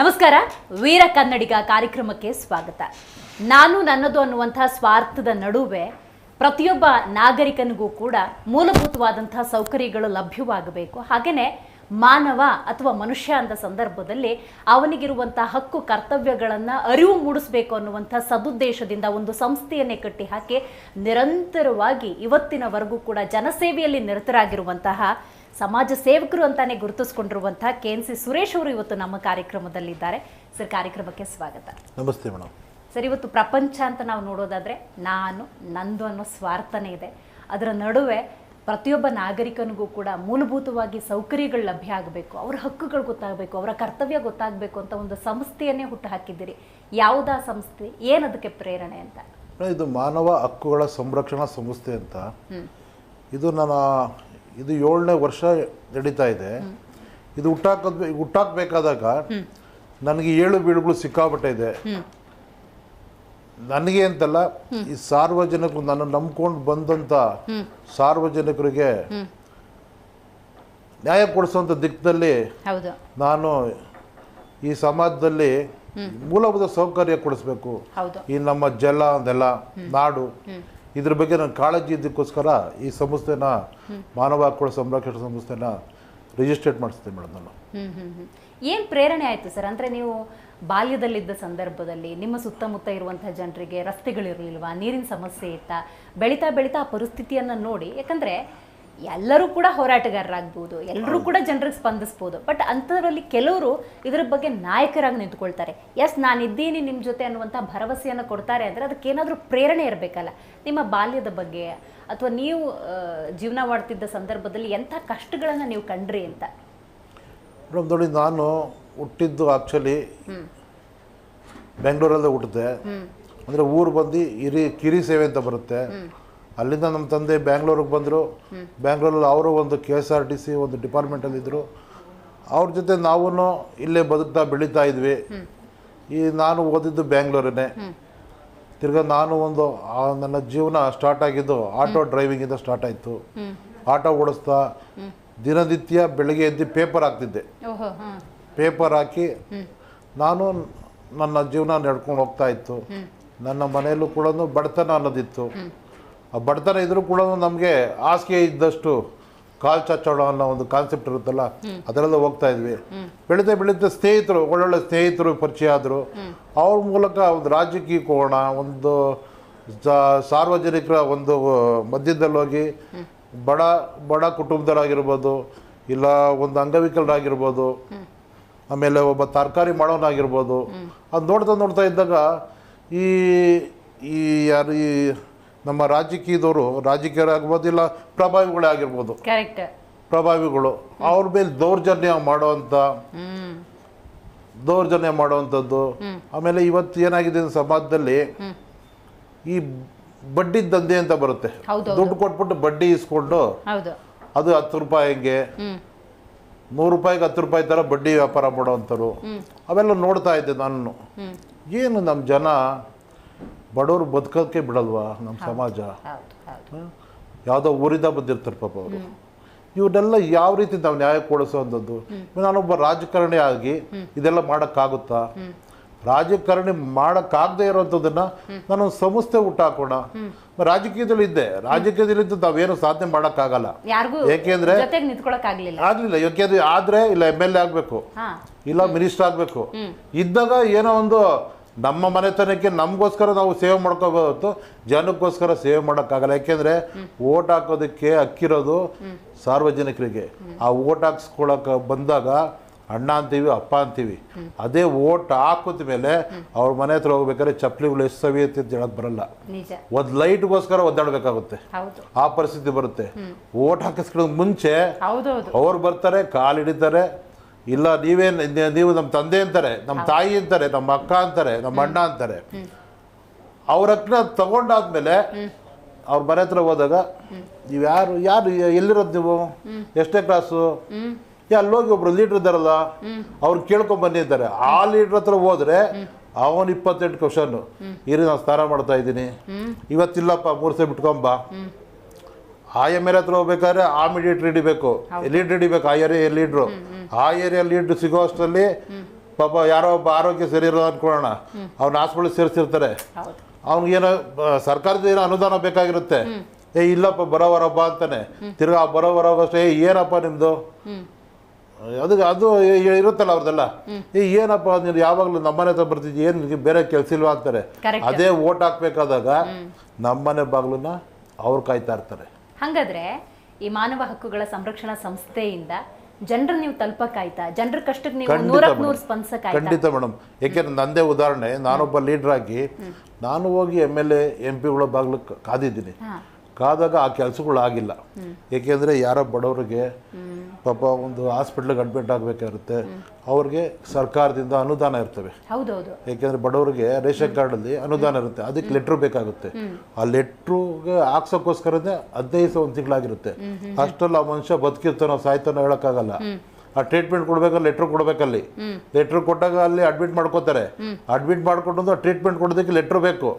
ನಮಸ್ಕಾರ, ವೀರ ಕನ್ನಡಿಗ ಕಾರ್ಯಕ್ರಮಕ್ಕೆ ಸ್ವಾಗತ. ನಾನು ನನ್ನದು ಅನ್ನುವಂತಹ ಸ್ವಾರ್ಥದ ನಡುವೆ ಪ್ರತಿಯೊಬ್ಬ ನಾಗರಿಕನಿಗೂ ಕೂಡ ಮೂಲಭೂತವಾದಂತಹ ಸೌಕರ್ಯಗಳು ಲಭ್ಯವಾಗಬೇಕು. ಹಾಗೆಯೇ ಮಾನವ ಅಥವಾ ಮನುಷ್ಯ ಅಂತ ಸಂದರ್ಭದಲ್ಲಿ ಅವನಿಗಿರುವಂತಹ ಹಕ್ಕು, ಕರ್ತವ್ಯಗಳನ್ನು ಅರಿವು ಮೂಡಿಸಬೇಕು ಅನ್ನುವಂಥ ಸದುದ್ದೇಶದಿಂದ ಒಂದು ಸಂಸ್ಥೆಯನ್ನೇ ಕಟ್ಟಿ ಹಾಕಿ ನಿರಂತರವಾಗಿ ಇವತ್ತಿನವರೆಗೂ ಕೂಡ ಜನಸೇವೆಯಲ್ಲಿ ನಿರತರಾಗಿರುವಂತಹ ಸಮಾಜ ಸೇವಕರು ಅಂತಾನೆ ಗುರುತಿಸ್ಕೊಂಡಿರುವಂತಹ ಕೆ ಎನ್ ಸಿ ಸುರೇಶ್ ಅವರು ಇವತ್ತು ನಮ್ಮ ಕಾರ್ಯಕ್ರಮದಲ್ಲಿದ್ದಾರೆ. ಸರ್ ಕಾರ್ಯಕ್ರಮಕ್ಕೆ ಸ್ವಾಗತ. ನಮಸ್ತೆ ಮೇಡಮ್. ಸರ್ ಇವತ್ತು ಪ್ರಪಂಚ ಅಂತ ನಾವು ನೋಡೋದಾದ್ರೆ ನಾನು ನಂದು ಅನ್ನೋ ಸ್ವಾರ್ಥನೇ ಇದೆ. ಅದರ ನಡುವೆ ಪ್ರತಿಯೊಬ್ಬ ನಾಗರಿಕನಿಗೂ ಕೂಡ ಮೂಲಭೂತವಾಗಿ ಸೌಕರ್ಯಗಳು ಲಭ್ಯ ಆಗಬೇಕು ಅವರ ಹಕ್ಕುಗಳು ಗೊತ್ತಾಗಬೇಕು ಅವರ ಕರ್ತವ್ಯ ಗೊತ್ತಾಗಬೇಕು ಅಂತ ಒಂದು ಸಂಸ್ಥೆಯನ್ನೇ ಹುಟ್ಟು ಹಾಕಿದ್ದೀರಿ ಯಾವುದಾ ಸಂಸ್ಥೆ? ಏನದಕ್ಕೆ ಪ್ರೇರಣೆ ಅಂತ? ಇದು ಮಾನವ ಹಕ್ಕುಗಳ ಸಂರಕ್ಷಣಾ ಸಂಸ್ಥೆ ಅಂತ. ಇದು ನನ್ನ ಇದು ಏಳನೇ ವರ್ಷ ನಡೀತಾ ಇದೆ. ಇದು ಹುಟ್ಟಾಕ ಹುಟ್ಟಾಕ್ಬೇಕಾದಾಗ ನನಗೆ ಏಳು ಬೀಳುಗಳು ಸಿಕ್ಕಾಪಟ್ಟೆ ಇದೆ. ನನಗೆ ಅಂತಲ್ಲ ಈ ಸಾರ್ವಜನಿಕರು ನನ್ನ ನಂಬ್ಕೊಂಡು ಬಂದಂತ ಸಾರ್ವಜನಿಕರಿಗೆ ನ್ಯಾಯ ಕೊಡಿಸುವಂಥ ದಿಕ್ಕದಲ್ಲಿ ನಾನು ಈ ಸಮಾಜದಲ್ಲಿ ಮೂಲಭೂತ ಸೌಕರ್ಯ ಕೊಡಿಸ್ಬೇಕು. ಈ ನಮ್ಮ ಜಲ ನೆಲ ನಾಡು. ಇದ್ರ ಬಗ್ಗೆ ನಾನು ಕಾಳಜಿ ಇದ್ದಕ್ಕೋಸ್ಕರ ಈ ಸಂಸ್ಥೆನ ಮಾನವ ಹಕ್ಕುಗಳ ಸಂರಕ್ಷಣಾ ಸಂಸ್ಥೆನ ರಿಜಿಸ್ಟ್ರೇಟ್ ಮಾಡಿಸ್ತೀನಿ ಮೇಡಮ್ ನಾನು. ಏನು ಪ್ರೇರಣೆ ಆಯಿತು ಸರ್? ಅಂದರೆ ನೀವು ಬಾಲ್ಯದಲ್ಲಿದ್ದ ಸಂದರ್ಭದಲ್ಲಿ ನಿಮ್ಮ ಸುತ್ತಮುತ್ತ ಇರುವಂಥ ಜನರಿಗೆ ರಸ್ತೆಗಳಿರಲಿಲ್ವಾ? ನೀರಿನ ಸಮಸ್ಯೆ ಇತ್ತಾ? ಬೆಳೀತಾ ಬೆಳೀತಾ ಆ ಪರಿಸ್ಥಿತಿಯನ್ನು ನೋಡಿ. ಯಾಕಂದ್ರೆ ಎಲ್ಲರೂ ಕೂಡ ಹೋರಾಟಗಾರರಾಗ್ಬೋದು ಎಲ್ಲರೂ ಕೂಡ ಜನರಿಗೆ ಸ್ಪಂದಿಸ್ಬೋದು. ಬಟ್ ಅಂಥದ್ರಲ್ಲಿ ಕೆಲವರು ಇದ್ರ ಬಗ್ಗೆ ನಾಯಕರಾಗಿ ನಿಂತ್ಕೊಳ್ತಾರೆ. ಎಸ್ ನಾನಿದ್ದೀನಿ ನಿಮ್ಮ ಜೊತೆ ಅನ್ನುವಂಥ ಭರವಸೆಯನ್ನು ಕೊಡ್ತಾರೆ ಅಂದರೆ ಅದಕ್ಕೇನಾದರೂ ಪ್ರೇರಣೆ ಇರಬೇಕಲ್ಲ. ನಿಮ್ಮ ಬಾಲ್ಯದ ಬಗ್ಗೆ ಅಥವಾ ನೀವು ಜೀವನ ಮಾಡ್ತಿದ್ದ ಸಂದರ್ಭದಲ್ಲಿ ಎಂಥ ಕಷ್ಟಗಳನ್ನು ನೀವು ಕಂಡ್ರಿ ಅಂತ? ನೋಡಿ ನಾನು ಹುಟ್ಟಿದ್ದು ಆ್ಯಕ್ಚುಲಿ ಬೆಂಗಳೂರಲ್ಲೇ ಹುಟ್ಟಿದೆ. ಅಂದರೆ ಊರು ಬಂದು ಹಿರಿ ಕಿರಿ ಸೇವೆ ಅಂತ ಬರುತ್ತೆ. ಅಲ್ಲಿಂದ ನಮ್ಮ ತಂದೆ ಬ್ಯಾಂಗ್ಳೂರಿಗೆ ಬಂದರು. ಬ್ಯಾಂಗ್ಳೂರಲ್ಲಿ ಅವರು ಒಂದು K S R T C ಒಂದು ಡಿಪಾರ್ಟ್ಮೆಂಟಲ್ಲಿದ್ದರು ಅವ್ರ ಜೊತೆ ನಾವೂ ಇಲ್ಲೇ ಬದುಕ್ತಾ ಬೆಳೀತಾ ಇದ್ವಿ. ಈ ನಾನು ಓದಿದ್ದು ಬ್ಯಾಂಗ್ಳೂರನ್ನೇ. ತಿರ್ಗಾ ನಾನು ಒಂದು ನನ್ನ ಜೀವನ ಸ್ಟಾರ್ಟ್ ಆಗಿದ್ದು ಆಟೋ ಡ್ರೈವಿಂಗಿಂದ ಸ್ಟಾರ್ಟ್ ಆಯಿತು. ಆಟೋ ಓಡಿಸ್ತಾ ದಿನನಿತ್ಯ ಬೆಳಗ್ಗೆ ಎದ್ದು ಪೇಪರ್ ಹಾಕ್ತಿದ್ದೆ. ಪೇಪರ್ ಹಾಕಿ ನಾನು ನನ್ನ ಜೀವನ ನಡ್ಕೊಂಡು ಹೋಗ್ತಾ ಇತ್ತು. ನನ್ನ ಮನೆಯಲ್ಲೂ ಕೂಡ ಬಡತನ ಅನ್ನೋದಿತ್ತು. ಬಡತನ ಇದ್ರೂ ಕೂಡ ನಮಗೆ ಹಾಸಿಗೆ ಇದ್ದಷ್ಟು ಕಾಲ್ ಚಚ್ಚೋಣ ಅನ್ನೋ ಒಂದು ಕಾನ್ಸೆಪ್ಟ್ ಇರುತ್ತಲ್ಲ, ಅದರಲ್ಲೂ ಹೋಗ್ತಾ ಇದ್ವಿ. ಬೆಳೀತಾ ಬೆಳೀತಾ ಸ್ನೇಹಿತರು, ಒಳ್ಳೊಳ್ಳೆ ಸ್ನೇಹಿತರು ಪರಿಚಯ ಆದರು ಅವ್ರ ಮೂಲಕ ಒಂದು ರಾಜಕೀಯಕ್ಕೆ ಹೋಗೋಣ ಒಂದು ಸಾರ್ವಜನಿಕರ ಒಂದು ಮಧ್ಯದಲ್ಲಿ ಹೋಗಿ ಬಡ ಬಡ ಕುಟುಂಬದವರಾಗಿರ್ಬೋದು, ಇಲ್ಲ ಒಂದು ಅಂಗವಿಕಲರಾಗಿರ್ಬೋದು, ಆಮೇಲೆ ಒಬ್ಬ ತರಕಾರಿ ಮಾಡೋನಾಗಿರ್ಬೋದು. ಅದು ನೋಡ್ತಾ ನೋಡ್ತಾ ಇದ್ದಾಗ ಈ ಈ ಯಾರು, ಈ ನಮ್ಮ ರಾಜಕೀಯದವರು ರಾಜಕೀಯರಾಗ್ಬೋದಿಲ್ಲ ಪ್ರಭಾವಿಗಳೇ ಆಗಿರ್ಬೋದು. ಕರೆಕ್ಟ್ ಪ್ರಭಾವಿಗಳು. ಅವ್ರ ಮೇಲೆ ದೌರ್ಜನ್ಯ ಮಾಡುವಂತ ದೌರ್ಜನ್ಯ ಮಾಡುವಂಥದ್ದು. ಆಮೇಲೆ ಇವತ್ತು ಏನಾಗಿದೆ ಸಮಾಜದಲ್ಲಿ ಈ ಬಡ್ಡಿ ದಂಧೆ ಅಂತ ಬರುತ್ತೆ. ದುಡ್ಡು ಕೊಟ್ಬಿಟ್ಟು ಬಡ್ಡಿ ಇಸ್ಕೊಂಡು ಅದು ಹತ್ತು ರೂಪಾಯಿ ಹಂಗೆ ಹ್ಮ್. ನೂರು ರೂಪಾಯಿಗೆ ಹತ್ತು ರೂಪಾಯಿ ಥರ ಬಡ್ಡಿ ವ್ಯಾಪಾರ ಮಾಡುವಂತರು ಅವೆಲ್ಲ ನೋಡ್ತಾ ಇದ್ದೆ ನಾನು. ಏನು ನಮ್ಮ ಜನ ಬಡವರು ಬದುಕೋಕ್ಕೆ ಬಿಡಲ್ವಾ ನಮ್ಮ ಸಮಾಜ? ಯಾವುದೋ ಊರಿಂದ ಬಂದಿರ್ತಾರೆ ಪಾಪ ಅವರು. ಇವನ್ನೆಲ್ಲ ಯಾವ ರೀತಿ ನಾವು ನ್ಯಾಯ ಕೊಡಿಸೋವಂಥದ್ದು ನಾನೊಬ್ಬ ರಾಜಕಾರಣಿ ಆಗಿ ಇದೆಲ್ಲ ಮಾಡೋಕ್ಕಾಗುತ್ತಾ? ರಾಜಕಾರಣಿ ಮಾಡೋಕ್ಕಾಗದೇ ಇರೋವಂಥದ್ದನ್ನ ನಾನೊಂದು ಸಂಸ್ಥೆ ಹುಟ್ಟಾಕೋಣ ರಾಜಕೀಯದಲ್ಲಿ ಇದ್ದೆ. ರಾಜಕೀಯದಲ್ಲಿ ಇದ್ದು ನಾವೇನು ಸಾಧನೆ ಮಾಡೋಕ್ಕಾಗಲ್ಲ. ಏಕೆಂದ್ರೆ ಆಗ್ಲಿಲ್ಲ. ಯಾಕೆಂದ್ರೆ ಆದ್ರೆ ಇಲ್ಲ ಎಂ ಎಲ್ ಎ ಆಗಬೇಕು. ಇಲ್ಲ ಮಿನಿಸ್ಟರ್ ಆಗಬೇಕು. ಇದ್ದಾಗ ಏನೋ ಒಂದು ನಮ್ಮ ಮನೆತನಕ್ಕೆ ನಮಗೋಸ್ಕರ ನಾವು ಸೇವೆ ಮಾಡ್ಕೋಬಹುದು ಜನಕ್ಕೋಸ್ಕರ ಸೇವೆ ಮಾಡೋಕ್ಕಾಗಲ್ಲ. ಯಾಕೆಂದ್ರೆ ಓಟ್ ಹಾಕೋದಕ್ಕೆ ಅಕ್ಕಿರೋದು ಸಾರ್ವಜನಿಕರಿಗೆ. ಆ ಓಟ್ ಹಾಕ್ಸ್ಕೊಳಕ್ಕೆ ಬಂದಾಗ ಅಣ್ಣ ಅಂತೀವಿ ಅಪ್ಪ ಅಂತೀವಿ. ಅದೇ ಓಟ್ ಹಾಕಿದ ಮೇಲೆ ಅವ್ರ ಮನೆ ಹತ್ರ ಹೋಗ್ಬೇಕಾದ್ರೆ ಚಪ್ಪಲಿಗಳು ಎಷ್ಟು ಸವಿಯುತ್ತೆ ಅಂತ ಹೇಳಕ್ ಬರಲ್ಲ. ಒಂದು ಲೈಟ್ಗೋಸ್ಕರ ಒದ್ದಾಡಬೇಕಾಗುತ್ತೆ. ಆ ಪರಿಸ್ಥಿತಿ ಬರುತ್ತೆ. ಓಟ್ ಹಾಕಿಸ್ಕೊಳ್ಳೋ ಮುಂಚೆ ಅವ್ರು ಬರ್ತಾರೆ ಕಾಲು ಹಿಡಿತಾರೆ ಇಲ್ಲ ನೀವೇನು ನೀವು ನಮ್ಮ ತಂದೆ ಅಂತಾರೆ ನಮ್ಮ ತಾಯಿ ಅಂತಾರೆ ನಮ್ಮ ಅಕ್ಕ ಅಂತಾರೆ ನಮ್ಮ ಅಣ್ಣ ಅಂತಾರೆ. ಅವ್ರ ಹತ್ರ ತಗೊಂಡಾದ್ಮೇಲೆ ಅವ್ರ ಮನೆ ಹತ್ರ ಹೋದಾಗ ನೀವು ಯಾರು ಯಾರು ಎಲ್ಲಿರೋದು ನೀವು? ಎಷ್ಟೇ ಕ್ಲಾಸು ಅಲ್ಲೋಗಿ ಒಬ್ರು ಲೀಡ್ರ್ ಇದ್ದಾರಲ್ಲ ಅವ್ರು ಕೇಳ್ಕೊಂಡ್ ಬನ್ನಿ ಅಂತಾರೆ. ಆ ಲೀಡ್ರ್ ಹತ್ರ ಹೋದ್ರೆ ಅವನ್ ಇಪ್ಪತ್ತೆಂಟು ಕ್ವಶನ್ ಇರಿ ನಾನು ಸ್ನಾನ ಮಾಡ್ತಾ ಇದ್ದೀನಿ. ಇವತ್ತಿಲ್ಲಪ್ಪ ಮೂರ್ಸೆ ಬಿಟ್ಕೊಂಬ ಆ ಎಂ ಎಲ್ ಹತ್ರ ಹೋಗ್ಬೇಕಾದ್ರೆ ಆ ಮಿಡಿಯೇಟ್ ಹಿಡಿಬೇಕು ಲೀಡ್ ಹಿಡಿಬೇಕು ಆ ಏರಿಯಾ ಲೀಡ್ರು ಆ ಏರಿಯಾ ಲೀಡ್ ಸಿಗೋ ಅಷ್ಟರಲ್ಲಿ ಪಾಪ ಯಾರೋ ಒಬ್ಬ ಆರೋಗ್ಯ ಸರಿ ಇರೋದು ಅನ್ಕೊಳ್ಳೋಣ. ಅವ್ನ ಹಾಸ್ಪಿಟಲ್ ಸೇರಿಸಿರ್ತಾರೆ. ಅವ್ನಿಗೇನೋ ಸರ್ಕಾರದ ಏನೋ ಅನುದಾನ ಬೇಕಾಗಿರುತ್ತೆ. ಏ ಇಲ್ಲಪ್ಪ ಬರೋವರಪ್ಪ ಅಂತಾನೆ. ತಿರ್ಗಾ ಆ ಬರೋವರ ಅಷ್ಟೇ ಏ ಏನಪ್ಪ ನಿಮ್ದು? ಅದಕ್ಕೆ ಅದು ಅದು ಇರುತ್ತಲ್ಲ ಅವ್ರದ್ದೆಲ್ಲ. ಈ ಏನಪ್ಪ ನೀನು ಯಾವಾಗಲೂ ನಮ್ಮನೆ ಹತ್ರ ಬರ್ತಿದ್ವಿ ಏನು ನಿನಗೆ ಬೇರೆ ಕೆಲಸ ಇಲ್ವಾ ಅಂತಾರೆ. ಅದೇ ಓಟ್ ಹಾಕ್ಬೇಕಾದಾಗ ನಮ್ಮನೆ ಬಾಗ್ಲನ್ನ ಅವ್ರು ಕಾಯ್ತಾ ಇರ್ತಾರೆ. ಹಂಗಾದ್ರೆ ಈ ಮಾನವ ಹಕ್ಕುಗಳ ಸಂರಕ್ಷಣಾ ಸಂಸ್ಥೆಯಿಂದ ಜನರು ನೀವು ತಲುಪಕ್ಕಾಯ್ತಾ ಜನರ ಕಷ್ಟಕ್ಕೆ ನೀವು ನೂರಕ್ಕೆ. ನೂರು ಸ್ಪಂದಿಸಕ್ಕಾಯ್ತಾ ಖಂಡಿತ ಮೇಡಮ್. ಯಾಕೆಂದ್ರೆ ನಂದೇ ಉದಾಹರಣೆ ನಾನೊಬ್ಬ ಲೀಡರ್ ಆಗಿ ನಾನು ಹೋಗಿ ಎಂ ಎಲ್ ಎ ಎಂ ಪಿಗಳ ಬಾಗ್ಲು ಕಾದಿದ್ದೀನಿ. ಕಾದಾಗ ಆ ಕೆಲಸಗಳು ಆಗಿಲ್ಲ. ಏಕೆಂದರೆ ಯಾರೋ ಬಡವರಿಗೆ ಪಾಪ ಒಂದು ಹಾಸ್ಪಿಟ್ಲಿಗೆ ಅಡ್ಮಿಟ್ ಆಗಬೇಕಾಗಿರುತ್ತೆ ಅವ್ರಿಗೆ ಸರ್ಕಾರದಿಂದ ಅನುದಾನ ಇರ್ತವೆ. ಏಕೆಂದರೆ ಬಡವರಿಗೆ ರೇಷನ್ ಕಾರ್ಡಲ್ಲಿ ಅನುದಾನ ಇರುತ್ತೆ. ಅದಕ್ಕೆ ಲೆಟ್ರ್ ಬೇಕಾಗುತ್ತೆ. ಆ ಲೆಟ್ರುಗೆ ಹಾಕ್ಸೋಕ್ಕೋಸ್ಕರನೇ ಹದಿನೈದು ಸಾವಿರ ಒಂದು ತಿಂಗಳಾಗಿರುತ್ತೆ. ಅಷ್ಟರಲ್ಲಿ ಆ ಮನುಷ್ಯ ಬದುಕಿರ್ತಾನೋ ಸಾಯ್ತಾನೋ ಹೇಳೋಕ್ಕಾಗಲ್ಲ. ಆ ಟ್ರೀಟ್ಮೆಂಟ್ ಕೊಡ್ಬೇಕಾದ್ರೆ ಲೆಟ್ರ್ ಕೊಡ್ಬೇಕಲ್ಲಿ? ಲೆಟ್ರ್ ಕೊಟ್ಟಾಗ ಅಲ್ಲಿ ಅಡ್ಮಿಟ್ ಮಾಡ್ಕೋತಾರೆ. ಅಡ್ಮಿಟ್ ಮಾಡ್ಕೊಂಡು ಟ್ರೀಟ್ಮೆಂಟ್ ಕೊಡೋದಕ್ಕೆ ಲೆಟ್ರ್ ಬೇಕು.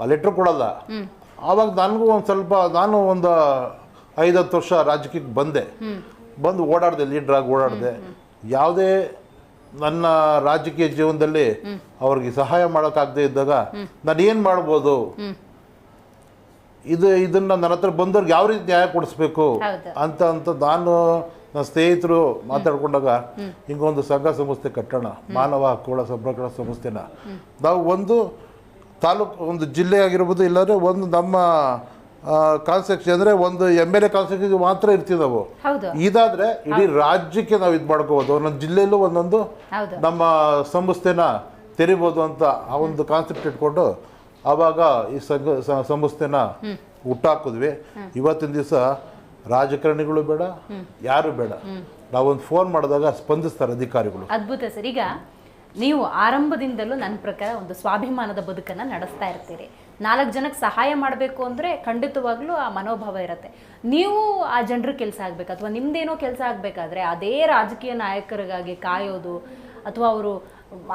ಆ ಲೆಟ್ರ್ ಕೊಡಲ್ಲ. ಆವಾಗ ನನಗೂ ಒಂದು ಸ್ವಲ್ಪ ನಾನು ಒಂದು ಐದತ್ತು ವರ್ಷ ರಾಜಕೀಯಕ್ಕೆ ಬಂದೆ. ಬಂದು ಓಡಾಡಿದೆ ಲೀಡ್ರಾಗಿ ಓಡಾಡಿದೆ. ಯಾವುದೇ ನನ್ನ ರಾಜಕೀಯ ಜೀವನದಲ್ಲಿ ಅವ್ರಿಗೆ ಸಹಾಯ ಮಾಡೋಕ್ಕಾಗದೇ ಇದ್ದಾಗ ನಾನು ಏನು ಮಾಡ್ಬೋದು? ಇದು ಇದನ್ನ ನನ್ನ ಹತ್ರ ಬಂದವ್ರಿಗೆ ಯಾವ ರೀತಿ ನ್ಯಾಯ ಕೊಡಿಸ್ಬೇಕು. ಅಂತ ಅಂತ ನಾನು ನನ್ನ ಸ್ನೇಹಿತರು ಮಾತಾಡ್ಕೊಂಡಾಗ ಹಿಂಗೊಂದು ಸಂಘ ಸಂಸ್ಥೆ ಕಟ್ಟೋಣ ಮಾನವ ಹಕ್ಕುಗಳ ಸಂರಕ್ಷಣಾ ಸಂಸ್ಥೆನ. ನಾವು ಒಂದು ತಾಲೂಕು ಒಂದು ಜಿಲ್ಲೆ ಆಗಿರ್ಬೋದು ಇಲ್ಲಾಂದ್ರೆ ಒಂದು ನಮ್ಮ ಕಾನ್ಸೆಪ್ಟ್ ಅಂದರೆ ಒಂದು ಎಂ ಎಲ್ ಎ ಕಾನ್ಸೆಪ್ಟ್ ಮಾತ್ರ ಇರ್ತೀವಿ ನಾವು ಇದಾದ್ರೆ ಇಡೀ ರಾಜ್ಯಕ್ಕೆ ನಾವು ಇದು ಮಾಡ್ಕೋಬೋದು. ಒಂದೊಂದು ಜಿಲ್ಲೆಯಲ್ಲೂ ಒಂದೊಂದು ನಮ್ಮ ಸಂಸ್ಥೆನ ತೆರಿಬೋದು ಅಂತ ಆ ಒಂದು ಕಾನ್ಸೆಪ್ಟ್ ಇಟ್ಕೊಂಡು ಆವಾಗ ಈ ಸಂಘ ಸಂಸ್ಥೆನ ಹುಟ್ಟಾಕಿದ್ವಿ. ಇವತ್ತಿನ ದಿವಸ ರಾಜಕಾರಣಿಗಳು ಬೇಡ ಯಾರು ಬೇಡ. ನಾವೊಂದು ಫೋನ್ ಮಾಡಿದಾಗ ಸ್ಪಂದಿಸ್ತಾರೆ ಅಧಿಕಾರಿಗಳು. ಅದ್ಭುತ ಸರ್. ಈಗ ನೀವು ಆರಂಭದಿಂದಲೂ ನನ್ನ ಪ್ರಕಾರ ಒಂದು ಸ್ವಾಭಿಮಾನದ ಬದುಕನ್ನು ನಡೆಸ್ತಾ ಇರ್ತೀರಿ. ನಾಲ್ಕು ಜನಕ್ಕೆ ಸಹಾಯ ಮಾಡಬೇಕು ಅಂದ್ರೆ ಖಂಡಿತವಾಗ್ಲೂ ಆ ಮನೋಭಾವ ಇರುತ್ತೆ. ನೀವು ಆ ಜನರ ಕೆಲಸ ಆಗಬೇಕು ಅಥವಾ ನಿಮ್ದೇನೋ ಕೆಲಸ ಆಗಬೇಕಾದ್ರೆ ಅದೇ ರಾಜಕೀಯ ನಾಯಕರಿಗಾಗಿ ಕಾಯೋದು ಅಥವಾ ಅವರು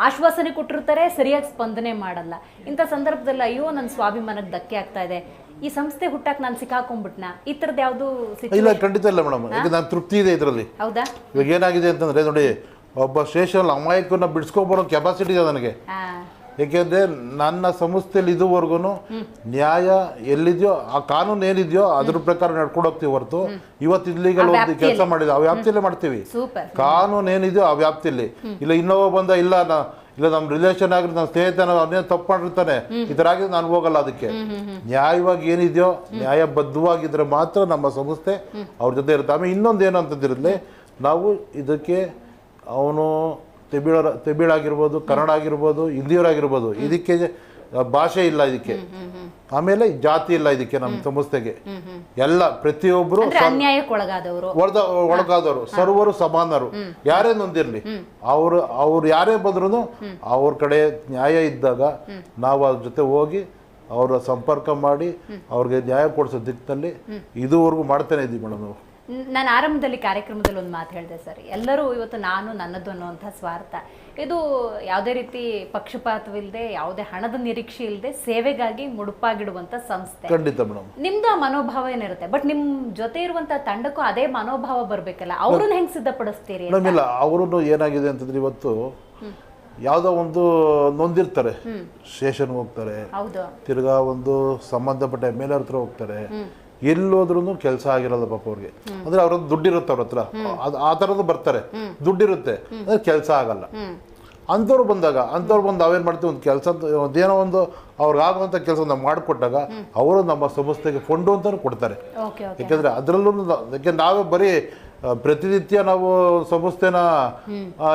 ಆಶ್ವಾಸನೆ ಕೊಟ್ಟಿರ್ತಾರೆ ಸರಿಯಾಗಿ ಸ್ಪಂದನೆ ಮಾಡಲ್ಲ. ಇಂಥ ಸಂದರ್ಭದಲ್ಲಿ ಅಯ್ಯೋ ನನ್ನ ಸ್ವಾಭಿಮಾನಕ್ಕೆ ಧಕ್ಕೆ ಆಗ್ತಾ ಇದೆ. ಈ ಸಂಸ್ಥೆ ಹುಟ್ಟಾಕ್ ನಾನು ಸಿಕ್ಕಾಕೊಂಡ್ಬಿಟ್ನ? ಈ ಥರದ್ದು ಯಾವುದು ಇಲ್ಲ ಖಂಡಿತ ಇಲ್ಲ ಮೇಡಮ್. ಈಗ ನಾನು ತೃಪ್ತಿ ಇದೆ ಇದರಲ್ಲಿ. ಹೌದಾ? ಇವಾಗ ಏನಾಗಿದೆ ಅಂತಂದ್ರೆ ನೋಡಿ ಒಬ್ಬ ಸ್ಟೇಷನ್ ಅಮಾಯಕನ ಬಿಡಿಸ್ಕೊಬರೋ ಕೆಪಾಸಿಟಿ ಇದೆ ನನಗೆ. ಏಕೆಂದ್ರೆ ನನ್ನ ಸಂಸ್ಥೆಯಲ್ಲಿ ಇದುವರೆಗೂ ನ್ಯಾಯ ಎಲ್ಲಿದೆಯೋ ಆ ಕಾನೂನು ಏನಿದೆಯೋ ಅದ್ರ ಪ್ರಕಾರ ನಡ್ಕೊಂಡು ಹೋಗ್ತೀವಿ ಹೊರತು. ಇವತ್ತು ಇಲ್ಲಿಗಳು ಒಂದು ಕೆಲಸ ಮಾಡಿದ ಆ ವ್ಯಾಪ್ತಿಯಲ್ಲೇ ಮಾಡ್ತೀವಿ. ಕಾನೂನು ಏನಿದೆಯೋ ಆ ವ್ಯಾಪ್ತಿಯಲ್ಲಿ. ಇಲ್ಲ ಇನ್ನೊಬ್ಬ ಬಂದ ಇಲ್ಲ ನಾ ಇಲ್ಲ ನಮ್ಮ ರಿಲೇಷನ್ ಆಗಿ ನನ್ನ ಸ್ನೇಹಿತನ ಅವನೇನು ತಪ್ಪು ಮಾಡಿರ್ತಾನೆ ಈ ಥರ ಆಗಿದೆ ನಾನು ಹೋಗಲ್ಲ ಅದಕ್ಕೆ. ನ್ಯಾಯವಾಗಿ ಏನಿದೆಯೋ ನ್ಯಾಯಬದ್ಧವಾಗಿದ್ರೆ ಮಾತ್ರ ನಮ್ಮ ಸಂಸ್ಥೆ ಅವ್ರ ಜೊತೆ ಇರುತ್ತೆ. ಆಮೇಲೆ ಇನ್ನೊಂದು ಏನು ಅಂತಂದಿರಲಿ ನಾವು ಇದಕ್ಕೆ ಅವನು ತೆಬಿಳ ತೆಬಿಳಾಗಿರ್ಬೋದು ಕನ್ನಡ ಆಗಿರ್ಬೋದು ಹಿಂದಿಯವರಾಗಿರ್ಬೋದು ಇದಕ್ಕೆ ಭಾಷೆ ಇಲ್ಲ ಇದಕ್ಕೆ. ಆಮೇಲೆ ಜಾತಿ ಇಲ್ಲ ಇದಕ್ಕೆ ನಮ್ಮ ಸಂಸ್ಥೆಗೆ. ಎಲ್ಲ ಪ್ರತಿಯೊಬ್ಬರು ಒಳಗಾದವರು. ಸರ್ವರು ಸಮಾನರು. ಯಾರೇ ನೊಂದಿರ್ಲಿ. ಅವರು ಅವ್ರು ಯಾರೇ ಬಂದ್ರು ಅವ್ರ ಕಡೆ ನ್ಯಾಯ ಇದ್ದಾಗ ನಾವು ಅದ್ರ ಜೊತೆ ಹೋಗಿ ಅವರ ಸಂಪರ್ಕ ಮಾಡಿ ಅವ್ರಿಗೆ ನ್ಯಾಯ ಕೊಡಿಸೋ ದಿಕ್ಕಿನಲ್ಲಿ ಇದುವರೆಗೂ ಮಾಡ್ತಾನೆ ಇದ್ದೀವಿ ಮೇಡಮ್ ನಾವು. ನಾನು ಆರಂಭದಲ್ಲಿ ಕಾರ್ಯಕ್ರಮದಲ್ಲಿ ಒಂದು ಮಾತು ಹೇಳಿದೆ ಸರ್. ಎಲ್ಲರೂ ಇವತ್ತು ನಾನು ನನ್ನದು ಅನ್ನುವಂಥ ಸ್ವಾರ್ಥ. ಇದು ಯಾವುದೇ ರೀತಿ ಪಕ್ಷಪಾತವಿಲ್ಲದೆ ಯಾವುದೇ ಹಣದ ನಿರೀಕ್ಷೆ ಇಲ್ಲದೆ ಸೇವೆಗಾಗಿ ಮುಡುಪಾಗಿಡುವಂಥ ಸಂಸ್ಥೆ. ಖಂಡಿತ ಮೇಡಮ್. ನಿಮ್ದು ಆ ಮನೋಭಾವ ಏನಿರುತ್ತೆ? ಬಟ್ ನಿಮ್ಮ ಜೊತೆ ಇರುವಂತ ತಂಡಕ್ಕೂ ಅದೇ ಮನೋಭಾವ ಬರಬೇಕಲ್ಲ. ಅವ್ರನ್ನ ಹೆಂಗೆ ಸಿದ್ಧಪಡಿಸ್ತೀರಿ ಮೇಡಮ್ ಇಲ್ಲ ಅವರು ಏನಾಗಿದೆ ಅಂತಂದ್ರೆ ಇವತ್ತು ಯಾವುದೋ ಒಂದು ನೊಂದಿರ್ತಾರೆ. ಸ್ಟೇಷನ್ಗೆ ಹೋಗ್ತಾರೆ. ಹೌದು. ತಿರ್ಗಾ ಒಂದು ಸಂಬಂಧಪಟ್ಟ ಎಂ ಎಲ್ ಹತ್ರ ಹೋಗ್ತಾರೆ. ಎಲ್ಲೋದ್ರೂ ಕೆಲಸ ಆಗಿರಲ್ಲ ಪಾಪ ಅವ್ರಿಗೆ. ಅಂದ್ರೆ ಅವ್ರ ದುಡ್ಡಿರುತ್ತೆ ಅವ್ರ ಹತ್ರ. ಅದ್- ಆ ಥರದ್ದು ಬರ್ತಾರೆ. ದುಡ್ಡಿರುತ್ತೆ. ಅಂದ್ರೆ ಕೆಲಸ ಆಗಲ್ಲ. ಅಂಥವ್ರು ಬಂದಾಗ ಅಂಥವ್ರು ಬಂದು ನಾವೇನು ಮಾಡ್ತೀವಿ? ಒಂದು ಕೆಲಸ ಅದೇನೋ ಒಂದು ಅವ್ರಿಗೆ ಆಗುವಂತ ಕೆಲಸ ನಾವು ಮಾಡಿಕೊಟ್ಟಾಗ ಅವರು ನಮ್ಮ ಸಂಸ್ಥೆಗೆ ಫಂಡು ಅಂತಲೂ ಕೊಡ್ತಾರೆ. ಯಾಕೆಂದ್ರೆ ಅದರಲ್ಲೂ ಯಾಕೆ ನಾವೇ ಬರೀ ಪ್ರತಿನಿತ್ಯ ನಾವು ಸಂಸ್ಥೆನ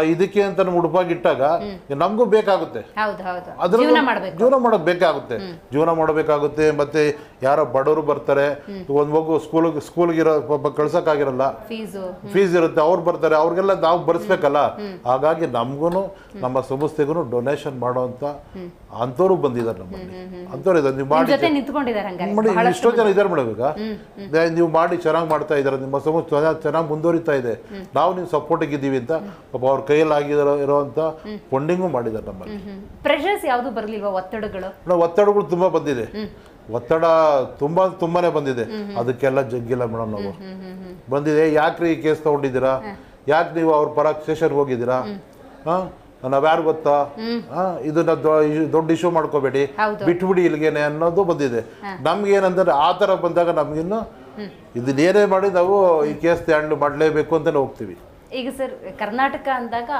ಇದಕ್ಕೆ ಅಂತ ಉಡುಪಾಗಿಟ್ಟಾಗ ನಮಗೂ ಬೇಕಾಗುತ್ತೆ. ಜೀವನ ಮಾಡೋಕ್ ಬೇಕಾಗುತ್ತೆ. ಜೀವನ ಮಾಡಬೇಕಾಗುತ್ತೆ ಮತ್ತೆ ಯಾರೋ ಬಡವರು ಬರ್ತಾರೆ ಒಂದು ಮಗು ಸ್ಕೂಲ್ ಸ್ಕೂಲ್ಗಿರೋ ಕಳ್ಸಕ್ಕಾಗಿರಲ್ಲ. ಫೀಸು ಫೀಸ್ ಇರುತ್ತೆ ಅವ್ರು ಬರ್ತಾರೆ ಅವ್ರಿಗೆಲ್ಲ ನಾವು ಬರ್ಸ್ಬೇಕಲ್ಲ. ಹಾಗಾಗಿ ನಮ್ಗೂ ನಮ್ಮ ಸಂಸ್ಥೆಗೂ ಡೊನೇಷನ್ ಮಾಡೋಂಥ ಅಂಥವ್ರು ಬಂದಿದ್ದಾರೆ ನಮ್ಮಲ್ಲಿ. ಅಂಥವ್ರು ಇದ್ದಾರೆ ನೀವು ಮಾಡಿ ಎಷ್ಟೋ ಜನ ಇದ್ದಾರೆ ಮೇಡಮ್ ಈಗ. ನೀವು ಮಾಡಿ ಚೆನ್ನಾಗಿ ಮಾಡ್ತಾ ಇದ್ದಾರೆ ನಿಮ್ಮ ಸಂಸ್ಥೆ ಚೆನ್ನಾಗಿ ಮುಂದುವರಿತಾ ಇದೆ. ನಾವು ನೀವು ಸಪೋರ್ಟಿಗೆ ಇದ್ದೀವಿ ಅಂತ ಪಾಪ ಅವ್ರ ಕೈಯಲ್ಲಿ ಆಗಿರೋ ಇರೋವಂಥ ಫಂಡಿಂಗು ಮಾಡಿದ್ದಾರೆ ನಮ್ಮಲ್ಲಿ. ಪ್ರೆಷರ್ಸ್ ಯಾವುದು ಬರ್ಲಿಲ್ವಾ ಒತ್ತಡಗಳು? ಒತ್ತಡಗಳು ತುಂಬಾ ಬಂದಿದೆ. ಒತ್ತಡ ತುಂಬಾ ತುಂಬಾನೇ ಬಂದಿದೆ. ಅದಕ್ಕೆಲ್ಲ ಜಗ್ಗಿಲ್ಲ ಮೇಡಮ್ ನಾವು. ಬಂದಿದೆ ಯಾಕ್ರಿ ಈ ಕೇಸ್ ತಗೊಂಡಿದ್ದೀರಾ? ಯಾಕೆ ನೀವು ಅವ್ರ ಪರ ಸ್ಟೇಷನ್ಗೆ ಹೋಗಿದ್ದೀರಾ? ಹಾ? ನಾವ್ಯಾರು ಗೊತ್ತಾ? ಇದನ್ನ ದೊಡ್ಡ ಇಶ್ಯೂ ಮಾಡ್ಕೋಬೇಡಿ. ಬಿಟ್ಬಿಡಿ ಇಲ್ಲಿಗೇನೆ ಅನ್ನೋದು ಬಂದಿದೆ. ನಮ್ಗೇನಂದ್ರೆ ಆ ಥರ ಬಂದಾಗ ನಮ್ಗಿನ್ನು ಇದನ್ನೇನೇ ಮಾಡಿ ನಾವು ಈ ಕೇಸ್ ಹ್ಯಾಂಡ್ಲ್ ಮಾಡಲೇಬೇಕು ಅಂತಲೇ ಹೋಗ್ತೀವಿ. ಈಗ ಸರ್ ಕರ್ನಾಟಕ ಅಂದಾಗ